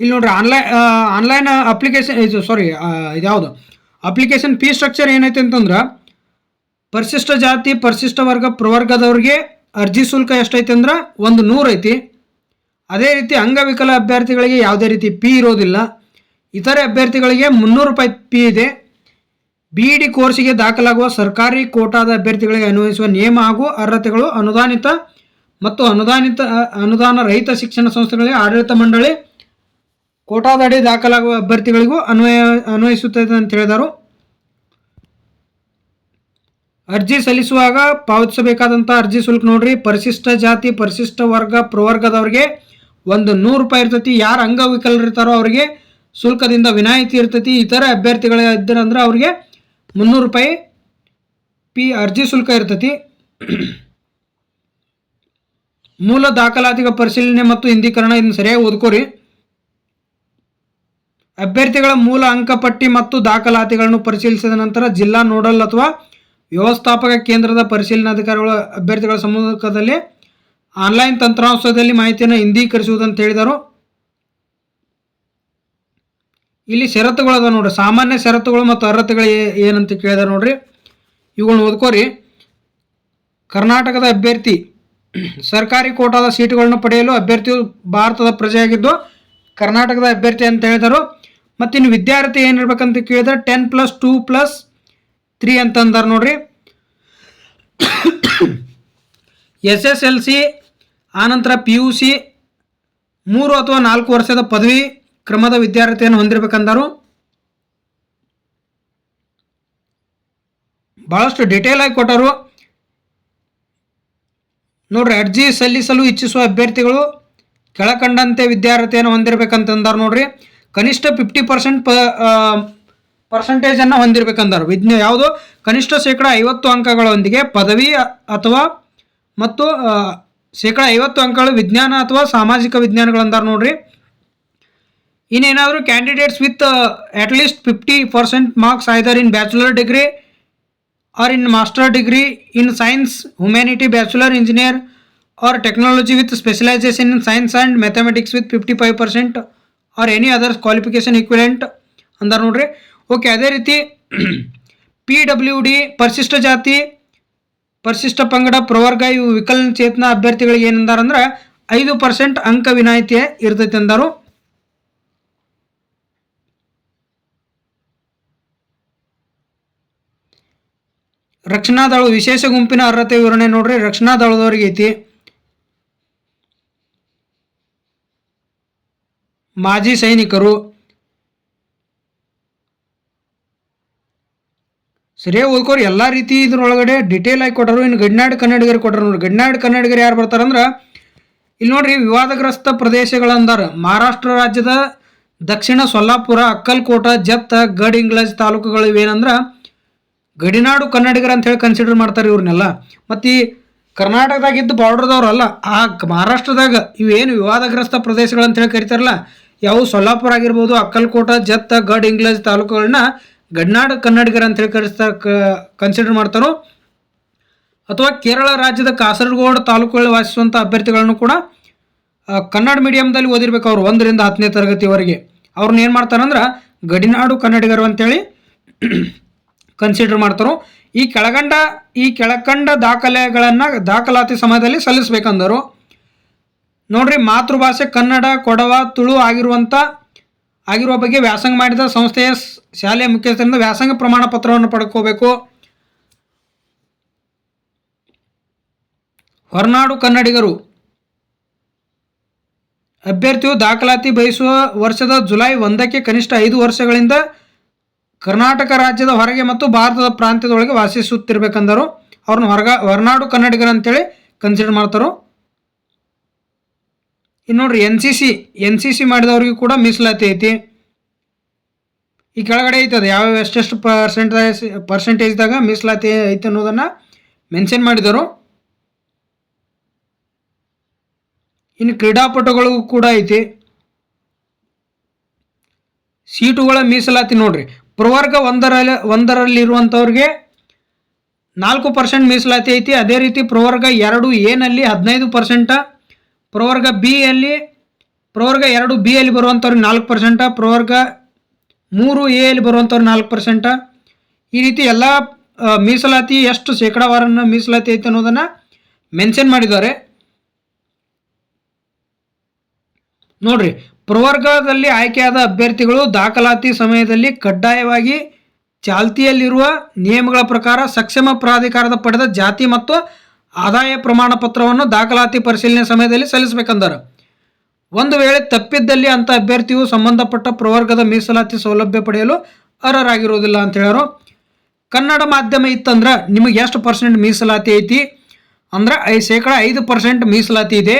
ಇಲ್ಲಿ ನೋಡ್ರಿ ಆನ್ಲೈನ್ ಆನ್ಲೈನ್ ಅಪ್ಲಿಕೇಶನ್ ಇದು ಸಾರಿ ಇದ್ಯಾವುದು? ಅಪ್ಲಿಕೇಶನ್ ಫೀ ಸ್ಟ್ರಕ್ಚರ್ ಏನೈತೆ ಅಂತಂದ್ರೆ ಪರಿಶಿಷ್ಟ ಜಾತಿ, ಪರಿಶಿಷ್ಟ ವರ್ಗ, ಪ್ರವರ್ಗದವ್ರಿಗೆ ಅರ್ಜಿ ಶುಲ್ಕ ಎಷ್ಟೈತೆ ಅಂದ್ರೆ ಒಂದು ನೂರು ಐತಿ. ಅದೇ ರೀತಿ ಅಂಗವಿಕಲ ಅಭ್ಯರ್ಥಿಗಳಿಗೆ ಯಾವುದೇ ರೀತಿ ಪಿ ಇರೋದಿಲ್ಲ. ಇತರೆ ಅಭ್ಯರ್ಥಿಗಳಿಗೆ ಮುನ್ನೂರು ರೂಪಾಯಿ ಪಿ ಇದೆ. ಬಿ ಇ ಕೋರ್ಸಿಗೆ ದಾಖಲಾಗುವ ಸರ್ಕಾರಿ ಕೋಟಾದ ಅಭ್ಯರ್ಥಿಗಳಿಗೆ ಅನ್ವಯಿಸುವ ನಿಯಮ ಹಾಗೂ ಅರ್ಹತೆಗಳು ಅನುದಾನಿತ ಮತ್ತು ಅನುದಾನಿತ, ಅನುದಾನ ರಹಿತ ಶಿಕ್ಷಣ ಸಂಸ್ಥೆಗಳಿಗೆ ಆಡಳಿತ ಮಂಡಳಿ ಕೋಟಾದಡಿ ದಾಖಲಾಗುವ ಅಭ್ಯರ್ಥಿಗಳಿಗೂ ಅನ್ವಯ, ಅನ್ವಯಿಸುತ್ತದೆ ಅಂತ ಹೇಳಿದರು. ಅರ್ಜಿ ಸಲ್ಲಿಸುವಾಗ ಪಾವತಿಸಬೇಕಾದಂಥ ಅರ್ಜಿ ಶುಲ್ಕ ನೋಡ್ರಿ. ಪರಿಶಿಷ್ಟ ಜಾತಿ, ಪರಿಶಿಷ್ಟ ವರ್ಗ, ಪ್ರವರ್ಗದವ್ರಿಗೆ ಒಂದು ನೂರು ರೂಪಾಯಿ ಇರ್ತೈತಿ. ಯಾರು ಅಂಗವಿಕಲರಿರ್ತಾರೋ ಅವರಿಗೆ ಶುಲ್ಕದಿಂದ ವಿನಾಯಿತಿ ಇರ್ತೈತಿ. ಇತರ ಅಭ್ಯರ್ಥಿಗಳ ಇದ್ದರಂದ್ರೆ ಅವರಿಗೆ ಮುನ್ನೂರು ರೂಪಾಯಿ ಪಿ ಅರ್ಜಿ ಶುಲ್ಕ ಇರ್ತೈತಿ. ಮೂಲ ದಾಖಲಾತಿಗಳ ಪರಿಶೀಲನೆ ಮತ್ತು ಹಿಂದೀಕರಣ ಇದನ್ನು ಸರಿಯಾಗಿ ಓದ್ಕೋರಿ. ಅಭ್ಯರ್ಥಿಗಳ ಮೂಲ ಅಂಕಪಟ್ಟಿ ಮತ್ತು ದಾಖಲಾತಿಗಳನ್ನು ಪರಿಶೀಲಿಸಿದ ನಂತರ ಜಿಲ್ಲಾ ನೋಡಲ್ ಅಥವಾ ವ್ಯವಸ್ಥಾಪಕ ಕೇಂದ್ರದ ಪರಿಶೀಲನಾಧಿಕಾರಿಗಳ ಅಭ್ಯರ್ಥಿಗಳ ಸಮ್ಮುಖದಲ್ಲಿ ಆನ್ಲೈನ್ ತಂತ್ರಾಂಶದಲ್ಲಿ ಮಾಹಿತಿಯನ್ನು ಹಿಂದೀಕರಿಸುವುದಂತ ಹೇಳಿದರು. ಇಲ್ಲಿ ಷರತ್ತುಗಳು ಅದಾವ ನೋಡ್ರಿ. ಸಾಮಾನ್ಯ ಷರತ್ತುಗಳು ಮತ್ತು ಅರ್ಹತೆಗಳು ಏನಂತ ಕೇಳಿದಾರೆ ನೋಡ್ರಿ. ಇವುಗಳನ್ನ ಓದ್ಕೋರಿ. ಕರ್ನಾಟಕದ ಅಭ್ಯರ್ಥಿ, ಸರ್ಕಾರಿ ಕೋಟಾದ ಸೀಟುಗಳನ್ನು ಪಡೆಯಲು ಅಭ್ಯರ್ಥಿಯು ಭಾರತದ ಪ್ರಜೆಯಾಗಿದ್ದು, ಕರ್ನಾಟಕದ ಅಭ್ಯರ್ಥಿ ಅಂತ ಹೇಳಿದರು. ಮತ್ತು ಇನ್ನು ವಿದ್ಯಾರ್ಥಿ ಏನಿರ್ಬೇಕಂತ ಕೇಳಿದ್ರೆ ten plus two plus three ಅಂತ ನೋಡ್ರಿ. ಎಸ್ ಎಸ್ ಎಲ್ ಸಿ, ಆನಂತರ ಪಿ ಯು ಸಿ, ಮೂರು ಅಥವಾ ನಾಲ್ಕು ವರ್ಷದ ಪದವಿ ಕ್ರಮದ ವಿದ್ಯಾರ್ಥಿಯನ್ನು ಹೊಂದಿರಬೇಕಂದರು. ಭಾಳಷ್ಟು ಡಿಟೇಲ್ ಆಗಿ ಕೊಟ್ಟರು. ನೋಡ್ರಿ, ಅರ್ಜಿ ಸಲ್ಲಿಸಲು ಇಚ್ಛಿಸುವ ಅಭ್ಯರ್ಥಿಗಳು ಕೆಳಕಂಡಂತೆ ವಿದ್ಯಾರ್ಥಿಯನ್ನು ಹೊಂದಿರಬೇಕಂತಂದಾರೆ ನೋಡ್ರಿ. ಕನಿಷ್ಠ ಫಿಫ್ಟಿ ಪರ್ಸೆಂಟ್ ಪ ಪರ್ಸೆಂಟೇಜನ್ನು ಹೊಂದಿರಬೇಕಂದಾರೆ. ವಿಜ್ಞ ಯಾವುದು? ಕನಿಷ್ಠ ಶೇಕಡ ಐವತ್ತು ಅಂಕಗಳೊಂದಿಗೆ ಪದವಿ ಅಥವಾ ಮತ್ತು ಶೇಕಡ ಐವತ್ತು ಅಂಕಗಳು ವಿಜ್ಞಾನ ಅಥವಾ ಸಾಮಾಜಿಕ ವಿಜ್ಞಾನಗಳಂದಾರೆ ನೋಡ್ರಿ. ಇನ್ನೇನಾದರೂ candidates with at least fifty percent marks either in bachelor degree or in master degree in science science, humanity, bachelor, engineer or technology with specialization in science and mathematics with 55% or any other qualification equivalent ಅಂದಾರ ನೋಡ್ರಿ. Okay ಅದೇ ರೀತಿ P W D ಪರಿಶಿಷ್ಟ ಜಾತಿ, ಪರಿಶಿಷ್ಟ ಪಂಗಡ, ಪ್ರವರ್ಗ ಇವು ವಿಕಲಚೇತನ ಅಭ್ಯರ್ಥಿಗಳಿಗೆ ಏನಂದಾರ ಅಂದ್ರೆ ಐದು ಪರ್ಸೆಂಟ್ ಅಂಕ ವಿನಾಯಿತಿ ಇರ್ತೈತೆ ಅಂದರು. ರಕ್ಷಣಾ ದಳ, ವಿಶೇಷ ಗುಂಪಿನ ಅರ್ಹತೆ ವಿವರಣೆ ನೋಡ್ರಿ, ರಕ್ಷಣಾ ದಳದವ್ರಿಗೆ ಐತಿ. ಮಾಜಿ ಸೈನಿಕರು ಸರಿಯಾಗಿ ಓದ್ಕೋರು, ಎಲ್ಲ ರೀತಿ ಇದ್ರೊಳಗಡೆ ಡಿಟೇಲ್ ಆಗಿ ಕೊಟ್ಟರು. ಇನ್ನು ಗಡಿನಾಡು ಕನ್ನಡಿಗರು ಕೊಟ್ಟರು ನೋಡಿ ಗಡಿನಾಡು ಕನ್ನಡಿಗರು ಯಾರು ಬರ್ತಾರಂದ್ರೆ ಇಲ್ಲಿ ನೋಡ್ರಿ ವಿವಾದಗ್ರಸ್ತ ಪ್ರದೇಶಗಳಂದಾರ. ಮಹಾರಾಷ್ಟ್ರ ರಾಜ್ಯದ ದಕ್ಷಿಣ ಸೊಲ್ಲಾಪುರ, ಅಕ್ಕಲ್ಕೋಟ, ಜತ್ತ, ಗಡ್, ಇಂಗ್ಲಜ್ ತಾಲೂಕುಗಳು ಇವೇನಂದ್ರೆ, ಗಡಿನಾಡು ಕನ್ನಡಿಗರು ಅಂತ ಹೇಳಿ ಕನ್ಸಿಡರ್ ಮಾಡ್ತಾರೆ ಇವ್ರನ್ನೆಲ್ಲ. ಮತ್ತು ಈ ಕರ್ನಾಟಕದಾಗಿದ್ದು ಬಾರ್ಡರ್ದವ್ರಲ್ಲ ಆ ಮಹಾರಾಷ್ಟ್ರದಾಗ ಇವೇನು ವಿವಾದಗ್ರಸ್ತ ಪ್ರದೇಶಗಳು ಅಂತ ಹೇಳಿ ಕರಿತಾರಲ್ಲ, ಯಾವ ಸೊಲ್ಲಾಪುರ ಆಗಿರ್ಬೋದು, ಅಕ್ಕಲ್ಕೋಟ, ಜತ್ತ, ಗಡ್, ಇಂಗ್ಲಜ್ ತಾಲೂಕುಗಳನ್ನ ಗಡಿನಾಡು ಕನ್ನಡಿಗರು ಅಂತ ಹೇಳಿ ಕರೆಸ್ತಾ ಕನ್ಸಿಡರ್ ಮಾಡ್ತಾರೋ? ಅಥವಾ ಕೇರಳ ರಾಜ್ಯದ ಕಾಸರಗೋಡು ತಾಲೂಕುಗಳಲ್ಲಿ ವಾಸಿಸುವಂಥ ಅಭ್ಯರ್ಥಿಗಳನ್ನು ಕೂಡ ಕನ್ನಡ ಮೀಡಿಯಮ್ದಲ್ಲಿ ಓದಿರ್ಬೇಕು ಅವ್ರು, ಒಂದರಿಂದ ಹತ್ತನೇ ತರಗತಿವರೆಗೆ. ಅವ್ರನ್ನ ಏನು ಮಾಡ್ತಾರಂದ್ರೆ ಗಡಿನಾಡು ಕನ್ನಡಿಗರು ಅಂತೇಳಿ ಕನ್ಸಿಡರ್ ಮಾಡ್ತಾರೋ. ಈ ಕೆಳಗಂಡ, ಈ ಕೆಳಕಂಡ ದಾಖಲೆಗಳನ್ನು ದಾಖಲಾತಿ ಸಮಯದಲ್ಲಿ ಸಲ್ಲಿಸಬೇಕಂದರು. ನೋಡ್ರಿ, ಮಾತೃಭಾಷೆ ಕನ್ನಡ, ಕೊಡವ, ತುಳು ಆಗಿರುವಂಥ ಆಗಿರುವ ಬಗ್ಗೆ ವ್ಯಾಸಂಗ ಮಾಡಿದ ಸಂಸ್ಥೆಯ ಶಾಲೆಯ ಮುಖ್ಯಸ್ಥರಿಂದ ವ್ಯಾಸಂಗ ಪ್ರಮಾಣ ಪತ್ರವನ್ನು ಪಡ್ಕೋಬೇಕು. ಹೊರನಾಡು ಕನ್ನಡಿಗರು. ಅಭ್ಯರ್ಥಿಯು ದಾಖಲಾತಿ ಬಯಸುವ ವರ್ಷದ ಜುಲೈ ಒಂದಕ್ಕೆ ಕನಿಷ್ಠ ಐದು ವರ್ಷಗಳಿಂದ ಕರ್ನಾಟಕ ರಾಜ್ಯದ ಹೊರಗೆ ಮತ್ತು ಭಾರತದ ಪ್ರಾಂತ್ಯದೊಳಗೆ ವಾಸಿಸುತ್ತಿರ್ಬೇಕಂದರು. ಅವ್ರನ್ನ ಹೊರಗ, ಹೊರನಾಡು ಕನ್ನಡಿಗರು ಅಂತೇಳಿ ಕನ್ಸಿಡರ್ ಮಾಡ್ತಾರೋ? ಇನ್ನು ನೋಡ್ರಿ N C C N C C ಮಾಡಿದವ್ರಿಗೆ ಕೂಡ ಮೀಸಲಾತಿ ಐತಿ. ಈ ಕೆಳಗಡೆ ಐತದ ಯಾವ ಎಷ್ಟೆಷ್ಟು ಪರ್ಸೆಂಟೇಜ್ ಪರ್ಸೆಂಟೇಜ್ದಾಗ ಮೀಸಲಾತಿ ಐತೆ ಅನ್ನೋದನ್ನು ಮೆನ್ಷನ್ ಮಾಡಿದರು. ಇನ್ನು ಕ್ರೀಡಾಪಟುಗಳಿಗೂ ಕೂಡ ಐತಿ. ಸೀಟುಗಳ ಮೀಸಲಾತಿ ನೋಡ್ರಿ, ಪ್ರವರ್ಗ ಒಂದರಲ್ಲಿ ಒಂದರಲ್ಲಿರುವಂಥವ್ರಿಗೆ ನಾಲ್ಕು ಪರ್ಸೆಂಟ್ ಮೀಸಲಾತಿ ಐತಿ. ಅದೇ ರೀತಿ ಪ್ರವರ್ಗ ಎರಡು ಎನಲ್ಲಿ ಹದಿನೈದು ಪರ್ಸೆಂಟ ಪ್ರವರ್ಗ ಬಿ ಅಲ್ಲಿ, ಪ್ರವರ್ಗ ಎರಡು ಬಿ ಅಲ್ಲಿ ಬರುವಂಥವ್ರಿಗೆ ನಾಲ್ಕು ಪರ್ಸೆಂಟ ಪ್ರವರ್ಗ ಮೂರು ಎ ಅಲ್ಲಿ ಬರುವಂಥವ್ರು ನಾಲ್ಕು ಪರ್ಸೆಂಟ ಈ ರೀತಿ ಎಲ್ಲ ಮೀಸಲಾತಿ, ಎಷ್ಟು ಶೇಕಡಾವಾರನ್ನು ಮೀಸಲಾತಿ ಐತೆ ಅನ್ನೋದನ್ನು ಮೆನ್ಷನ್ ಮಾಡಿದ್ದಾರೆ. ನೋಡ್ರಿ, ಪ್ರವರ್ಗದಲ್ಲಿ ಆಯ್ಕೆಯಾದ ಅಭ್ಯರ್ಥಿಗಳು ದಾಖಲಾತಿ ಸಮಯದಲ್ಲಿ ಕಡ್ಡಾಯವಾಗಿ ಚಾಲ್ತಿಯಲ್ಲಿರುವ ನಿಯಮಗಳ ಪ್ರಕಾರ ಸಕ್ಷಮ ಪ್ರಾಧಿಕಾರದ ಪಡೆದ ಜಾತಿ ಮತ್ತು ಆದಾಯ ಪ್ರಮಾಣ ಪತ್ರವನ್ನು ದಾಖಲಾತಿ ಪರಿಶೀಲನೆ ಸಮಯದಲ್ಲಿ ಸಲ್ಲಿಸಬೇಕೆಂದರು. ಒಂದು ವೇಳೆ ತಪ್ಪಿದ್ದಲ್ಲಿ ಅಂಥ ಅಭ್ಯರ್ಥಿಯು ಸಂಬಂಧಪಟ್ಟ ಪ್ರವರ್ಗದ ಮೀಸಲಾತಿ ಸೌಲಭ್ಯ ಪಡೆಯಲು ಅರ್ಹರಾಗಿರುವುದಿಲ್ಲ ಅಂತ ಹೇಳೋರು. ಕನ್ನಡ ಮಾಧ್ಯಮ ಇತ್ತಂದ್ರೆ ನಿಮಗೆ ಎಷ್ಟು ಪರ್ಸೆಂಟ್ ಮೀಸಲಾತಿ ಐತಿ? ಅಂದ್ರೆ ಐ ಶೇಕಡ ಐದು ಪರ್ಸೆಂಟ್ ಮೀಸಲಾತಿ ಇದೆ.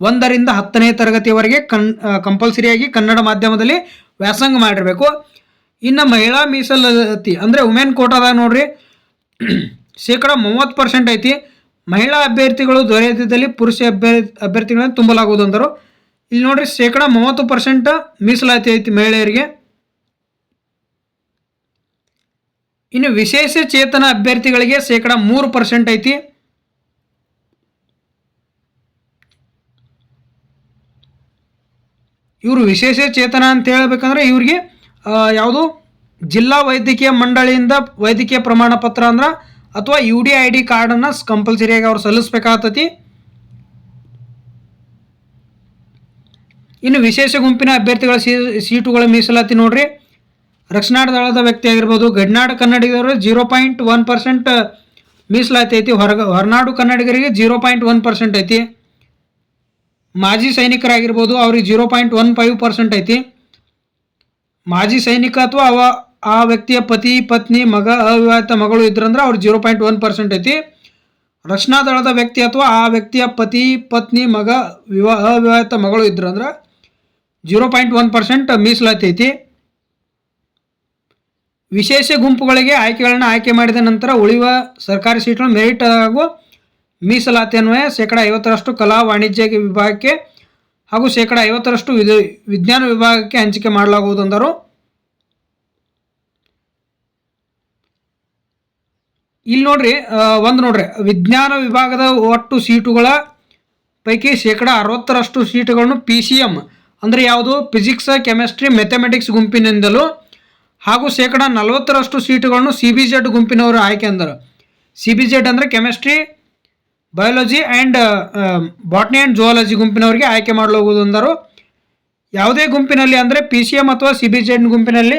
ಒಂದರಿಂದ ಹತ್ತನೇ ತರಗತಿಯವರೆಗೆ ಕನ್ ಕಂಪಲ್ಸರಿಯಾಗಿ ಕನ್ನಡ ಮಾಧ್ಯಮದಲ್ಲಿ ವ್ಯಾಸಂಗ ಮಾಡಿರಬೇಕು. ಇನ್ನು ಮಹಿಳಾ ಮೀಸಲಾತಿ ಅಂದರೆ ವುಮೆನ್ ಕೋಟಾದಾಗ ನೋಡ್ರಿ. ಶೇಕಡ ಮೂವತ್ತು ಪರ್ಸೆಂಟ್ ಐತಿ. ಮಹಿಳಾ ಅಭ್ಯರ್ಥಿಗಳು ದೊರೆಯದಿದ್ದಲ್ಲಿ ಪುರುಷ ಅಭ್ಯರ್ಥಿ ಅಭ್ಯರ್ಥಿಗಳನ್ನು ತುಂಬಲಾಗುವುದು ಅಂದರು. ಇಲ್ಲಿ ನೋಡ್ರಿ ಶೇಕಡ ಮೂವತ್ತು ಪರ್ಸೆಂಟ್ ಮೀಸಲಾತಿ ಐತಿ ಮಹಿಳೆಯರಿಗೆ. ಇನ್ನು ವಿಶೇಷ ಚೇತನ ಅಭ್ಯರ್ಥಿಗಳಿಗೆ ಶೇಕಡ ಮೂರು ಪರ್ಸೆಂಟ್ ಐತಿ. ಇವರು ವಿಶೇಷ ಚೇತನ ಅಂತ ಹೇಳ್ಬೇಕಂದ್ರೆ ಇವ್ರಿಗೆ ಯಾವುದು ಜಿಲ್ಲಾ ವೈದ್ಯಕೀಯ ಮಂಡಳಿಯಿಂದ ವೈದ್ಯಕೀಯ ಪ್ರಮಾಣ ಪತ್ರ ಅಂದ್ರೆ ಅಥವಾ ಯು ಡಿ ಐ ಡಿ ಕಾರ್ಡನ್ನು ಕಂಪಲ್ಸರಿಯಾಗಿ ಅವ್ರು ಸಲ್ಲಿಸ್ಬೇಕಾಗ್ತತಿ. ಇನ್ನು ವಿಶೇಷ ಗುಂಪಿನ ಅಭ್ಯರ್ಥಿಗಳ ಸೀಟುಗಳ ಮೀಸಲಾತಿ ನೋಡ್ರಿ. ರಕ್ಷಣಾ ದಳದ ವ್ಯಕ್ತಿ ಆಗಿರ್ಬೋದು, ಗಡ್ನಾಡು ಕನ್ನಡಿಗರು ಜೀರೋ ಪಾಯಿಂಟ್ ಒನ್ ಪರ್ಸೆಂಟ್ ಮೀಸಲಾತಿ ಐತಿ. ಹೊರಗ, ಹೊರನಾಡು ಕನ್ನಡಿಗರಿಗೆ ಜೀರೋ ಪಾಯಿಂಟ್ ಒನ್ ಪರ್ಸೆಂಟ್ ಐತಿ. ಮಾಜಿ ಸೈನಿಕರಾಗಿರ್ಬೋದು, ಅವ್ರಿಗೆ zero point one five percent ಐತಿ. ಮಾಜಿ ಸೈನಿಕ ಅಥವಾ ಅವ ಆ ವ್ಯಕ್ತಿಯ ಪತಿ, ಪತ್ನಿ, ಮಗ, ಅವಿವಾಹಿತ ಮಗಳು ಇದ್ರಂದ್ರೆ ಅವ್ರು ಜೀರೋ ಪಾಯಿಂಟ್ ಒನ್ ಪರ್ಸೆಂಟ್ ಐತಿ. ರಕ್ಷಣಾ ದಳದ ವ್ಯಕ್ತಿ ಅಥವಾ ಆ ವ್ಯಕ್ತಿಯ ಪತಿ, ಪತ್ನಿ, ಮಗ, ವಿವಾ, ಅವಿವಾಹಿತ ಮಗಳು ಇದ್ರಂದ್ರೆ ಜೀರೋ ಪಾಯಿಂಟ್ ಒನ್ ಪರ್ಸೆಂಟ್ ಮೀಸಲಾತಿ ಐತಿ. ವಿಶೇಷ ಗುಂಪುಗಳಿಗೆ ಆಯ್ಕೆಗಳನ್ನು ಆಯ್ಕೆ ಮಾಡಿದ ನಂತರ ಉಳಿಯುವ ಸರ್ಕಾರಿ ಸೀಟ್ಗಳು ಮೆರಿಟ್ ಹಾಗೂ ಮೀಸಲಾತಿ ಅನ್ವಯ ಶೇಕಡ ಐವತ್ತರಷ್ಟು ಕಲಾ ವಾಣಿಜ್ಯ ವಿಭಾಗಕ್ಕೆ ಹಾಗೂ ಶೇಕಡ ಐವತ್ತರಷ್ಟು ವಿಜ್ಞಾನ ವಿಭಾಗಕ್ಕೆ ಹಂಚಿಕೆ ಮಾಡಲಾಗುವುದು ಅಂದರು. ಇಲ್ಲಿ ನೋಡ್ರಿ ಒಂದು ನೋಡ್ರಿ. ವಿಜ್ಞಾನ ವಿಭಾಗದ ಒಟ್ಟು ಸೀಟುಗಳ ಪೈಕಿ ಶೇಕಡ ಅರವತ್ತರಷ್ಟು ಸೀಟುಗಳನ್ನು ಪಿ ಸಿ ಎಂ ಅಂದರೆ ಯಾವುದು? ಫಿಸಿಕ್ಸ್ ಕೆಮಿಸ್ಟ್ರಿ ಮೆಥಮೆಟಿಕ್ಸ್ ಗುಂಪಿನಿಂದಲೂ ಹಾಗೂ ಶೇಕಡ ನಲವತ್ತರಷ್ಟು ಸೀಟುಗಳನ್ನು ಸಿ ಬಿ ಜೆಡ್ ಗುಂಪಿನವರು ಆಯ್ಕೆ ಅಂದರು. ಸಿ ಬಿ ಜೆಡ್ ಅಂದರೆ chemistry biology and botany and zoology ಗುಂಪಿನವರಿಗೆ ಆಯ್ಕೆ ಮಾಡಲಾಗುವುದು ಅಂದರು. ಯಾವುದೇ ಗುಂಪಿನಲ್ಲಿ ಅಂದರೆ ಪಿ ಸಿ ಎಂ ಅಥವಾ ಸಿ ಬಿ ಜೆಡ್ ಗುಂಪಿನಲ್ಲಿ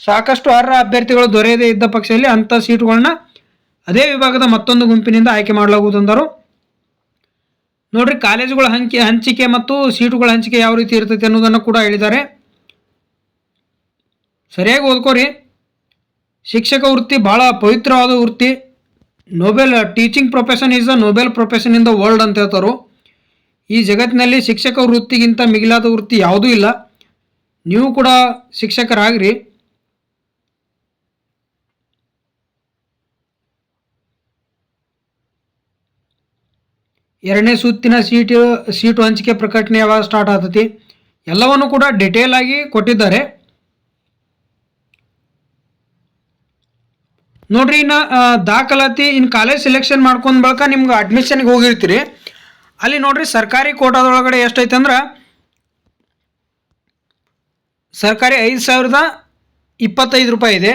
ಸಾಕಷ್ಟು ಅರ್ಹ ಅಭ್ಯರ್ಥಿಗಳು ದೊರೆಯದೇ ಇದ್ದ ಪಕ್ಷದಲ್ಲಿ ಅಂಥ ಸೀಟುಗಳನ್ನ ಅದೇ ವಿಭಾಗದ ಮತ್ತೊಂದು ಗುಂಪಿನಿಂದ ಆಯ್ಕೆ ಮಾಡಲಾಗುವುದು ಅಂದರು ನೋಡ್ರಿ, ಕಾಲೇಜುಗಳ ಹಂಚಿ ಹಂಚಿಕೆ ಮತ್ತು ಸೀಟುಗಳ ಹಂಚಿಕೆ ಯಾವ ರೀತಿ ಇರ್ತೈತೆ ಅನ್ನೋದನ್ನು ಕೂಡ ಹೇಳಿದ್ದಾರೆ. ಸರಿಯಾಗಿ ಓದ್ಕೋರಿ. ಶಿಕ್ಷಕ ವೃತ್ತಿ ಭಾಳ ಪವಿತ್ರವಾದ ವೃತ್ತಿ. Noble teaching profession is the noble profession in the world ಅಂತ ಹೇಳ್ತಾರೆ ಈ ಜಗತ್ತಿನಲ್ಲಿ ಶಿಕ್ಷಕ ವೃತ್ತಿಗಿಂತ ಮಿಗಿಲಾದ ವೃತ್ತಿ ಯಾವುದೂ ಇಲ್ಲ. ನೀವು ಕೂಡ ಶಿಕ್ಷಕರಾಗ್ರಿ. ಎರಡನೇ ಸುತ್ತಿನ ಸೀಟು ಸೀಟು ಹಂಚಿಕೆ ಪ್ರಕಟಣೆ ಯಾವಾಗ ಸ್ಟಾರ್ಟ್ ಆಗ್ತೈತಿ ಎಲ್ಲವನ್ನು ಕೂಡ ಡಿಟೇಲ್ ಆಗಿ ಕೊಟ್ಟಿದ್ದಾರೆ. ನೋಡ್ರಿ, ಇನ್ನು ದಾಖಲಾತಿ ಇನ್ನು ಕಾಲೇಜ್ ಸೆಲೆಕ್ಷನ್ ಮಾಡ್ಕೊಂಡ್ ಬಳಿಕ ನಿಮ್ಗೆ ಅಡ್ಮಿಷನ್ಗೆ ಹೋಗಿರ್ತೀರಿ. ಅಲ್ಲಿ ನೋಡ್ರಿ, ಸರ್ಕಾರಿ ಕೋಟಾದೊಳಗಡೆ ಎಷ್ಟೈತೆ ಅಂದ್ರೆ, ಸರ್ಕಾರಿ ಐದು ಸಾವಿರದ ಇಪ್ಪತ್ತೈದು ರೂಪಾಯಿ ಇದೆ.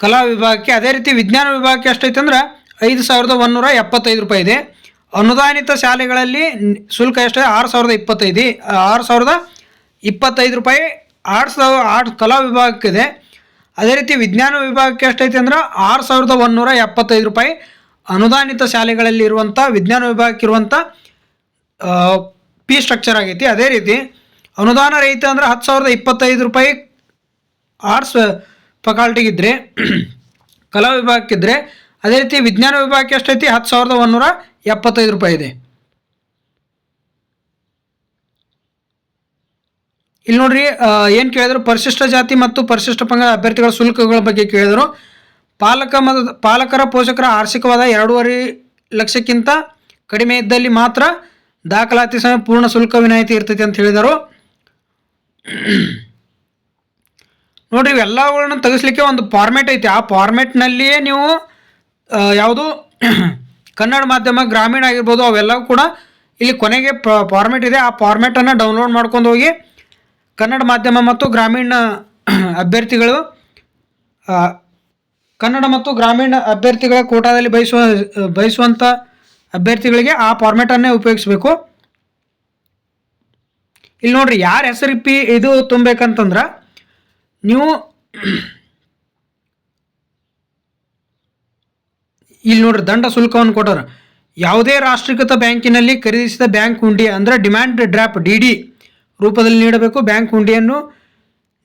ಕಲಾ ವಿಭಾಗಕ್ಕೆ, ಅದೇ ರೀತಿ ವಿಜ್ಞಾನ ವಿಭಾಗಕ್ಕೆ ಎಷ್ಟೈತೆ ಅಂದ್ರೆ, ಐದು ಸಾವಿರದ ಒಂದೂರ ಎಪ್ಪತ್ತೈದು ರೂಪಾಯಿ ಇದೆ. ಅನುದಾನಿತ ಶಾಲೆಗಳಲ್ಲಿ ಶುಲ್ಕ ಎಷ್ಟು? ಆರು ಸಾವಿರದ ಇಪ್ಪತ್ತೈದು. ಆರು ಸಾವಿರದ ಇಪ್ಪತ್ತೈದು ರೂಪಾಯಿ. ಆರ್ಟ್ಸ್ ಆರ್ಟ್ ಕಲಾ ವಿಭಾಗಕ್ಕಿದೆ. ಅದೇ ರೀತಿ ವಿಜ್ಞಾನ ವಿಭಾಗಕ್ಕೆ ಎಷ್ಟೈತೆ ಅಂದ್ರೆ ಆರು ಸಾವಿರದ ಒಂದೂರ ಎಪ್ಪತ್ತೈದು ರೂಪಾಯಿ. ಅನುದಾನಿತ ಶಾಲೆಗಳಲ್ಲಿ ಇರುವಂಥ ವಿಜ್ಞಾನ ವಿಭಾಗಕ್ಕೆ ಇರುವಂಥ ಪಿ ಸ್ಟ್ರಕ್ಚರ್ ಆಗೈತಿ. ಅದೇ ರೀತಿ ಅನುದಾನ ರಹಿತ ಅಂದ್ರೆ ಹತ್ತು ಸಾವಿರದ ಇಪ್ಪತ್ತೈದು ರೂಪಾಯಿ ಆರ್ಟ್ಸ್ ಫಕಾಲ್ಟಿಗಿದ್ರೆ ಕಲಾ ವಿಭಾಗಕ್ಕಿದ್ರೆ ಅದೇ ರೀತಿ ವಿಜ್ಞಾನ ವಿಭಾಗಕ್ಕೆ ಎಷ್ಟೈತಿ? ಹತ್ತು ಸಾವಿರದ ಒಂದೂರ ಎಪ್ಪತ್ತೈದು ರೂಪಾಯಿ ಇದೆ. ಇಲ್ಲಿ ನೋಡ್ರಿ ಏನು ಕೇಳಿದ್ರು? ಪರಿಶಿಷ್ಟ ಜಾತಿ ಮತ್ತು ಪರಿಶಿಷ್ಟ ಪಂಗಡ ಅಭ್ಯರ್ಥಿಗಳ ಶುಲ್ಕಗಳ ಬಗ್ಗೆ ಕೇಳಿದರು. ಪಾಲಕ ಮತ್ತು ಪಾಲಕರ ಪೋಷಕರ ಆರ್ಥಿಕವಾದ ಎರಡೂವರೆ ಲಕ್ಷಕ್ಕಿಂತ ಕಡಿಮೆ ಇದ್ದಲ್ಲಿ ಮಾತ್ರ ದಾಖಲಾತಿ ಸಮಯ ಪೂರ್ಣ ಶುಲ್ಕ ವಿನಾಯಿತಿ ಇರ್ತೈತಿ ಅಂತ ಹೇಳಿದರು. ನೋಡ್ರಿ, ಇವೆಲ್ಲವುಗಳನ್ನ ತೆಗಿಸ್ಲಿಕ್ಕೆ ಒಂದು ಫಾರ್ಮೆಟ್ ಐತಿ. ಆ ಫಾರ್ಮೆಟ್ನಲ್ಲಿಯೇ ನೀವು ಯಾವುದು ಕನ್ನಡ ಮಾಧ್ಯಮ, ಗ್ರಾಮೀಣ ಆಗಿರ್ಬೋದು, ಅವೆಲ್ಲವೂ ಕೂಡ ಇಲ್ಲಿ ಕೊನೆಗೆ ಫಾರ್ಮೆಟ್ ಇದೆ. ಆ ಫಾರ್ಮೆಟನ್ನು ಡೌನ್ಲೋಡ್ ಮಾಡ್ಕೊಂಡು ಹೋಗಿ ಕನ್ನಡ ಮಾಧ್ಯಮ ಮತ್ತು ಗ್ರಾಮೀಣ ಅಭ್ಯರ್ಥಿಗಳು ಕನ್ನಡ ಮತ್ತು ಗ್ರಾಮೀಣ ಅಭ್ಯರ್ಥಿಗಳ ಕೋಟಾದಲ್ಲಿ ಬಯಸುವ ಬಯಸುವಂಥ ಅಭ್ಯರ್ಥಿಗಳಿಗೆ ಆ ಫಾರ್ಮೆಟನ್ನೇ ಉಪಯೋಗಿಸ್ಬೇಕು. ಇಲ್ಲಿ ನೋಡ್ರಿ, ಯಾರ ಹೆಸರು ಪಿ ಇದು ತುಂಬಬೇಕಂತಂದ್ರೆ, ನೀವು ಇಲ್ಲಿ ನೋಡ್ರಿ ದಂಡ ಶುಲ್ಕವನ್ನು ಕೊಟ್ಟರು ಯಾವುದೇ ರಾಷ್ಟ್ರೀಕೃತ ಬ್ಯಾಂಕಿನಲ್ಲಿ ಖರೀದಿಸಿದ ಬ್ಯಾಂಕ್ ಹುಂಡಿ ಅಂದರೆ ಡಿಮ್ಯಾಂಡ್ ಡ್ರಾಪ್, ಡಿ ಡಿ ರೂಪದಲ್ಲಿ ನೀಡಬೇಕು. ಬ್ಯಾಂಕ್ ಹುಂಡಿಯನ್ನು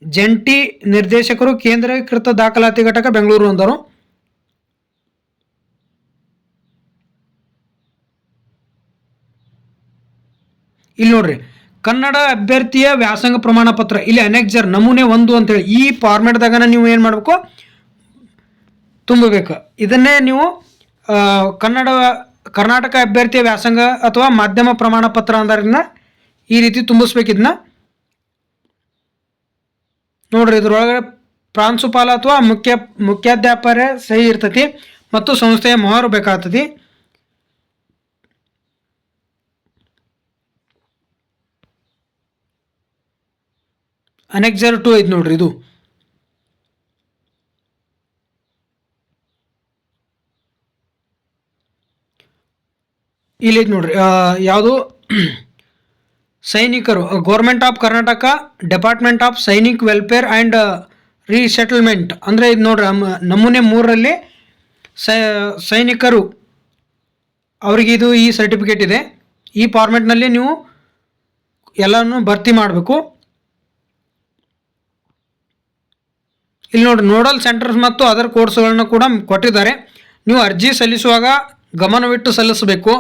ಜಂಟಿ ನಿರ್ದೇಶಕರು ಕೇಂದ್ರೀಕೃತ ದಾಖಲಾತಿ ಘಟಕ ಬೆಂಗಳೂರು ಅಂದರು. ಇಲ್ಲಿ ನೋಡ್ರಿ, ಕನ್ನಡ ಅಭ್ಯರ್ಥಿಯ ವ್ಯಾಸಂಗ ಪ್ರಮಾಣ ಪತ್ರ ಇಲ್ಲಿ ಅನೆಕ್ಜರ್ ನಮೂನೆ ಒಂದು ಅಂತೇಳಿ. ಈ ಫಾರ್ಮೆಟ್ದಾಗನ ನೀವು ಏನು ಮಾಡಬೇಕು? ತುಂಬಬೇಕು. ಇದನ್ನೇ ನೀವು ಕನ್ನಡ, ಕರ್ನಾಟಕ ಅಭ್ಯರ್ಥಿಯ ವ್ಯಾಸಂಗ ಅಥವಾ ಮಾಧ್ಯಮ ಪ್ರಮಾಣ ಪತ್ರ ಅಂದ್ರನ್ನ ಈ ರೀತಿ ತುಂಬಿಸ್ಬೇಕು ಇದನ್ನ. ನೋಡ್ರಿ ಇದ್ರೊಳಗಡೆ ಪ್ರಾಂಶುಪಾಲ ಅಥವಾ ಮುಖ್ಯ, ಮುಖ್ಯಾಧ್ಯಾಪರ ಸಹಿ ಇರ್ತತಿ ಮತ್ತು ಸಂಸ್ಥೆಯ ಮೊಹರು ಬೇಕಾಗ್ತದೆ ಅನೆಕ್ಸರ್ ಟು ಐತಿ ನೋಡ್ರಿ ಇದು. ಇಲ್ಲಿ ನೋಡ್ರಿ ಯಾವುದು? ಸೈನಿಕರು government of Karnataka department of Sainik welfare and resettlement ಅಂದರೆ ಇದು ನೋಡ್ರಿ ನಮೂನೆ ಮೂರರಲ್ಲಿ ಸೈನಿಕರು, ಅವರಿಗೆ ಇದು ಈ ಸರ್ಟಿಫಿಕೇಟ್ ಇದೆ. ಈ ಫಾರ್ಮೆಟ್ನಲ್ಲಿ ನೀವು ಎಲ್ಲನೂ ಭರ್ತಿ ಮಾಡಬೇಕು. ಇಲ್ಲಿ ನೋಡಿ ನೋಡಲ್ ಸೆಂಟರ್ಸ್ ಮತ್ತು ಅದರ್ ಕೋರ್ಸ್ಗಳನ್ನು ಕೂಡ ಕೊಟ್ಟಿದ್ದಾರೆ. ನೀವು ಅರ್ಜಿ ಸಲ್ಲಿಸುವಾಗ ಗಮನವಿಟ್ಟು ಸಲ್ಲಿಸಬೇಕು.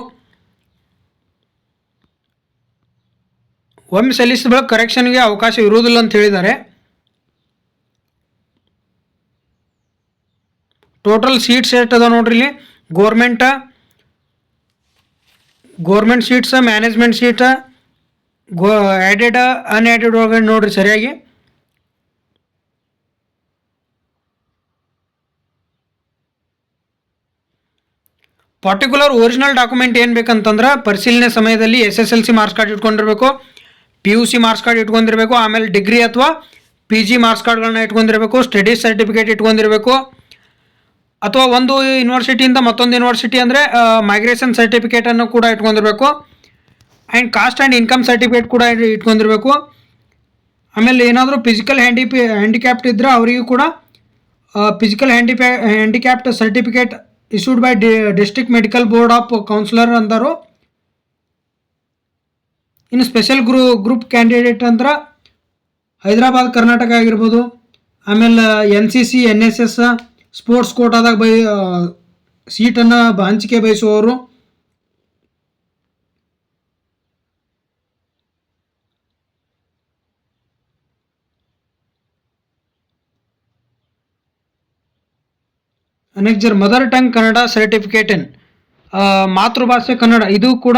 ಒಮ್ಮೆ ಸಲ್ಲಿಸಿದ ಬಳಿಕ ಕರೆಕ್ಷನ್ಗೆ ಅವಕಾಶ ಇರುವುದಿಲ್ಲ ಅಂತ ಹೇಳಿದ್ದಾರೆ. ಟೋಟಲ್ ಸೀಟ್ಸ್ ಎಷ್ಟು ಅದಾವ ನೋಡ್ರಿ ಇಲ್ಲಿ? Government government seats management seat ಗೋ ಆ್ಯಡೆಡ್ ಅನ್ಆ್ಯಡೆಡ್ ಒಳಗಡೆ ನೋಡ್ರಿ ಸರಿಯಾಗಿ. ಪರ್ಟಿಕ್ಯುಲರ್ ಒರಿಜಿನಲ್ ಡಾಕ್ಯುಮೆಂಟ್ ಏನು ಬೇಕಂತಂದ್ರೆ, ಪರಿಶೀಲನೆ ಸಮಯದಲ್ಲಿ S S L C marks card ಇಟ್ಕೊಂಡಿರ್ಬೇಕು. P U C marks card ಇಟ್ಕೊಂಡಿರಬೇಕು, ಆಮೇಲೆ ಡಿಗ್ರಿ ಅಥವಾ ಪಿ ಜಿ ಮಾರ್ಕ್ಸ್ ಕಾರ್ಡ್ಗಳನ್ನ ಇಟ್ಕೊಂಡಿರಬೇಕು ಸ್ಟಡೀಸ್ ಸರ್ಟಿಫಿಕೇಟ್ ಇಟ್ಕೊಂಡಿರಬೇಕು. ಅಥವಾ ಒಂದು ಯೂನಿವರ್ಸಿಟಿಯಿಂದ ಮತ್ತೊಂದು ಯೂನಿವರ್ಸಿಟಿ ಅಂದರೆ ಮೈಗ್ರೇಷನ್ ಸರ್ಟಿಫಿಕೇಟನ್ನು ಕೂಡ ಇಟ್ಕೊಂಡಿರಬೇಕು. And caste and income certificate ಕೂಡ ಇಟ್ಕೊಂಡಿರಬೇಕು. ಆಮೇಲೆ ಏನಾದರೂ ಫಿಸಿಕಲ್ ಹ್ಯಾಂಡಿಪಿ ಹ್ಯಾಂಡಿಕ್ಯಾಪ್ಟ್ ಇದ್ದರೆ ಅವರಿಗೂ ಕೂಡ physical ಹ್ಯಾಂಡಿಪ್ಯಾ handicapped certificate issued by the district medical board of councillor ಅಂದರು. ಇನ್ನು ಸ್ಪೆಷಲ್ ಗ್ರೂ ಗ್ರೂಪ್ ಕ್ಯಾಂಡಿಡೇಟ್ ಅಂದ್ರೆ ಹೈದರಾಬಾದ್, ಕರ್ನಾಟಕ ಆಗಿರ್ಬೋದು. ಆಮೇಲೆ N C C N S S sports ಕೋಟಾದಾಗ by ಸೀಟನ್ನು ಹಂಚಿಕೆ ಬಯಸುವವರು. ನೆಕ್ಸ್ಟ್ ಜರ್ ಮದರ್ ಟಂಗ್ ಕನ್ನಡ ಸರ್ಟಿಫಿಕೇಟ್ ಮಾತೃಭಾಷೆ ಕನ್ನಡ. ಇದು ಕೂಡ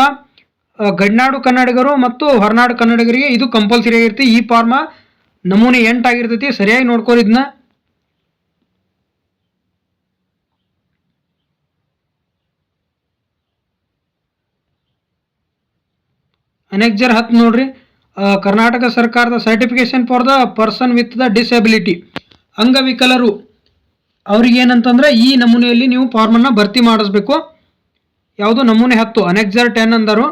ಗಡಿನಾಡು ಕನ್ನಡಿಗರು ಮತ್ತು ಹೊರನಾಡು ಕನ್ನಡಿಗರಿಗೆ ಇದು ಕಂಪಲ್ಸರಿ ಆಗಿರುತ್ತೆ. ಈ ಫಾರ್ಮ ನಮೂನೆ ಎಂಟಾಗಿರ್ತೈತಿ ಸರಿಯಾಗಿ ನೋಡ್ಕೋರಿ ಇದನ್ನ ಅನೆಕ್ಜರ್ ಜರ್ ಹತ್ತು ನೋಡ್ರಿ. ಕರ್ನಾಟಕ ಸರ್ಕಾರದ certification for the person with the disability ಅಂಗವಿಕಲರು, ಅವ್ರಿಗೆ ಏನಂತಂದ್ರೆ ಈ ನಮೂನೆಯಲ್ಲಿ ನೀವು ಫಾರ್ಮನ್ನು ಭರ್ತಿ ಮಾಡಿಸ್ಬೇಕು. ಯಾವುದು ನಮೂನೆ ಹತ್ತು ಅನೆಕ್ಸರ್ ಟೆನ್ ಅಂದರು.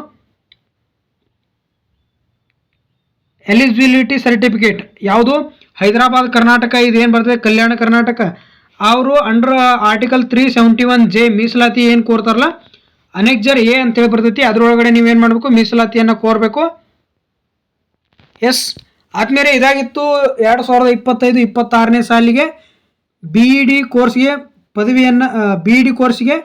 ಎಲಿಜಿಬಿಲಿಟಿ ಸರ್ಟಿಫಿಕೇಟ್ ಯಾವುದು? ಹೈದರಾಬಾದ್, ಕರ್ನಾಟಕ, ಇದೇನು ಬರ್ತದೆ? ಕಲ್ಯಾಣ ಕರ್ನಾಟಕ. ಅವರು under article three seventy one J ಮೀಸಲಾತಿ ಏನು ಕೋರ್ತಾರಲ್ಲ ಅನೆಕ್ಜರ್ ಎ ಅಂತೇಳಿ ಬರ್ತೈತಿ, ಅದರೊಳಗಡೆ ನೀವೇನು ಮಾಡಬೇಕು? ಮೀಸಲಾತಿಯನ್ನು ಕೋರಬೇಕು ಎಸ್ ಆದ್ಮೇಲೆ ಇದಾಗಿತ್ತು ಎರಡು ಸಾವಿರದ ಇಪ್ಪತ್ತೈದು, ಇಪ್ಪತ್ತಾರನೇ ಸಾಲಿಗೆ ಬಿ ಇ ಡಿ ಕೋರ್ಸ್ಗೆ ಪದವಿಯನ್ನು ಬಿ ಇ ಡಿ ಕೋರ್ಸ್ಗೆ